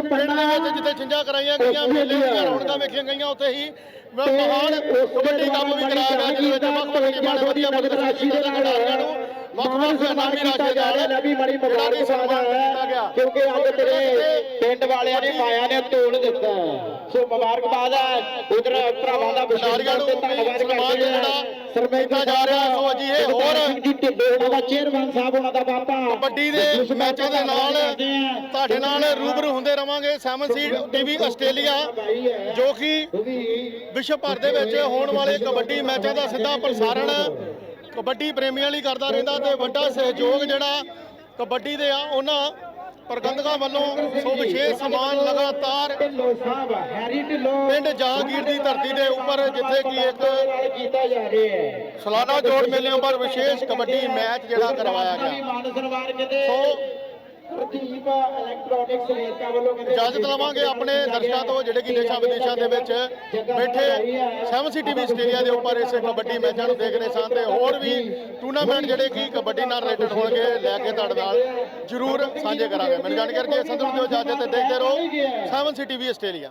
ਪਿੰਡ ਦੇ ਵਿੱਚ ਜਿੱਥੇ ਛਿੰਝਾਂ ਕਰਾਈਆਂ ਗਈਆਂ ਮੇਲੇ ਦੀਆਂ ਰੌਣਕਾਂ ਵੇਖੀਆਂ ਗਈਆਂ ਉੱਥੇ ਹੀ ਮਹਾਨ ਕਬੱਡੀ ਕੱਪ ਵੀ ਕਰਾਇਆ ਗਿਆ ਜਿਹਦੇ ਵਿੱਚ ਵੱਖ ਵੱਖ ਟੀਮਾਂ ਨੇ ਵਧੀਆ ਪ੍ਰਦਰਸ਼ਨ ਕੀਤਾ ਖਿਡਾਰੀਆਂ ਨੂੰ ਵੱਖ ਵੱਖ ਇਨਾਮੀ ਰਾਸ਼ੀ ਦੇ ਨਾਲ ਲੈ ਵੀ ਮਾੜੀ ਮਜ਼ਾਕ ਜਿਹੜਾ ਕਿ ਸਨਮਾਨ ਕੀਤਾ ਕਿਉਂਕਿ ਅੱਜ ਤੇਰੇ ਪਿੰਡ ਵਾਲਿਆਂ ਨੇ ਮਾਇਆ ਨੇ ਤੋੜ ਦਿੱਤਾ। ਸੋ ਮੁਬਾਰਕਬਾਦ ਹੈ ਉਧਰ ਭਰਾਵਾਂ ਦਾ ਵਿਸ਼ੇਸ਼ ਖਿਡਾਰੀਆਂ ਤੌਰ ਨੂੰ ਤੇ ਵੀ ਧੰਨਵਾਦ ਸਨਮਾਨ ਕਰਦੇ ਜਿਹੜਾ ਹਾਂ ਸਰਪੰਚ ਕੀਤਾ ਜਾ ਰਿਹਾ। ਸੋ ਅੱਜ ਇਹ ਹੋਰ ਸਿੰਘ ਜੀ ਢਿੱਲੋਂ ਉਹਨਾਂ ਦਾ ਚੇਅਰਮੈਨ ਸਾਹਿਬ ਉਹਨਾਂ ਦਾ ਬਾਪਾ ਕਬੱਡੀ ਦੇ ਮੈਚਾਂ ਦੇ ਨਾਲ ਤੁਹਾਡੇ ਨਾਲ ਰੂਬਰੂ ਹੁੰਦੇ ਰਵਾਂਗੇ। ਸੈਵਨ ਸੀਡ ਟੀਵੀ ਆਸਟ੍ਰੇਲੀਆ ਜੋ ਕਿ ਵਿਸ਼ਵ ਭਰ ਦੇ ਵਿੱਚ ਹੋਣ ਵਾਲੇ ਕਬੱਡੀ ਮੈਚਾਂ ਦਾ ਸਿੱਧਾ ਪ੍ਰਸਾਰਣ ਕਬੱਡੀ ਪ੍ਰੇਮੀਆਂ ਲਈ ਕਰਦਾ ਰਹਿੰਦਾ ਤੇ ਵੱਡਾ ਸਹਿਯੋਗ ਜਿਹੜਾ ਕਬੱਡੀ ਦੇ ਆ, ਉਹਨਾਂ ਪ੍ਰਬੰਧਕਾਂ ਵੱਲੋਂ ਸੋ ਵਿਸ਼ੇਸ਼ ਸਮਾਨ ਲਗਾਤਾਰ ਢਿੱਲੋਂ ਸਾਹਿਬ ਹੈਰੀ ਢਿੱਲੋਂ ਪਿੰਡ ਜਹਾਂਗੀਰ ਦੀ ਧਰਤੀ ਦੇ ਉੱਪਰ, ਜਿੱਥੇ ਕਿ ਇੱਕ ਕੀਤਾ ਜਾ ਰਿਹਾ ਹੈ ਸਾਲਾਨਾ ਜੋੜ ਮੇਲੇ ਉੱਪਰ ਵਿਸ਼ੇਸ਼ ਕਬੱਡੀ ਮੈਚ ਜਿਹੜਾ ਕਰਵਾਇਆ ਗਿਆ। ਸੋ ਇਜਾਜ਼ਤ ਲਵਾਂਗੇ ਆਪਣੇ ਦਰਸ਼ਕਾਂ ਤੋਂ ਜਿਹੜੇ ਕਿ ਦੇਸ਼ਾਂ ਵਿਦੇਸ਼ਾਂ ਦੇ ਵਿੱਚ ਬੈਠੇ ਸੈਵਨ ਸਿਟੀ ਵੀ ਆਸਟ੍ਰੇਲੀਆ ਦੇ ਉੱਪਰ ਇਸ ਕਬੱਡੀ ਮੈਚਾਂ ਨੂੰ ਦੇਖ ਰਹੇ ਸਨ ਤੇ ਹੋਰ ਵੀ ਟੂਰਨਾਮੈਂਟ ਜਿਹੜੇ ਕਿ ਕਬੱਡੀ ਨਾਲ ਰਿਲੇਟਡ ਹੋਣਗੇ ਲੈ ਕੇ ਤੁਹਾਡੇ ਨਾਲ ਜ਼ਰੂਰ ਸਾਂਝੇ ਕਰਾਂਗੇ। ਮੈਨੂੰ ਜਾਣਕਾਰੀ ਕਰਕੇ ਸੰਧੂ ਦਿਓ ਇਜਾਜ਼ਤ ਦੇਖਦੇ ਰਹੋ। ਸੈਵਨ ਸਿਟੀ ਵੀ ਆਸਟ੍ਰੇਲੀਆ।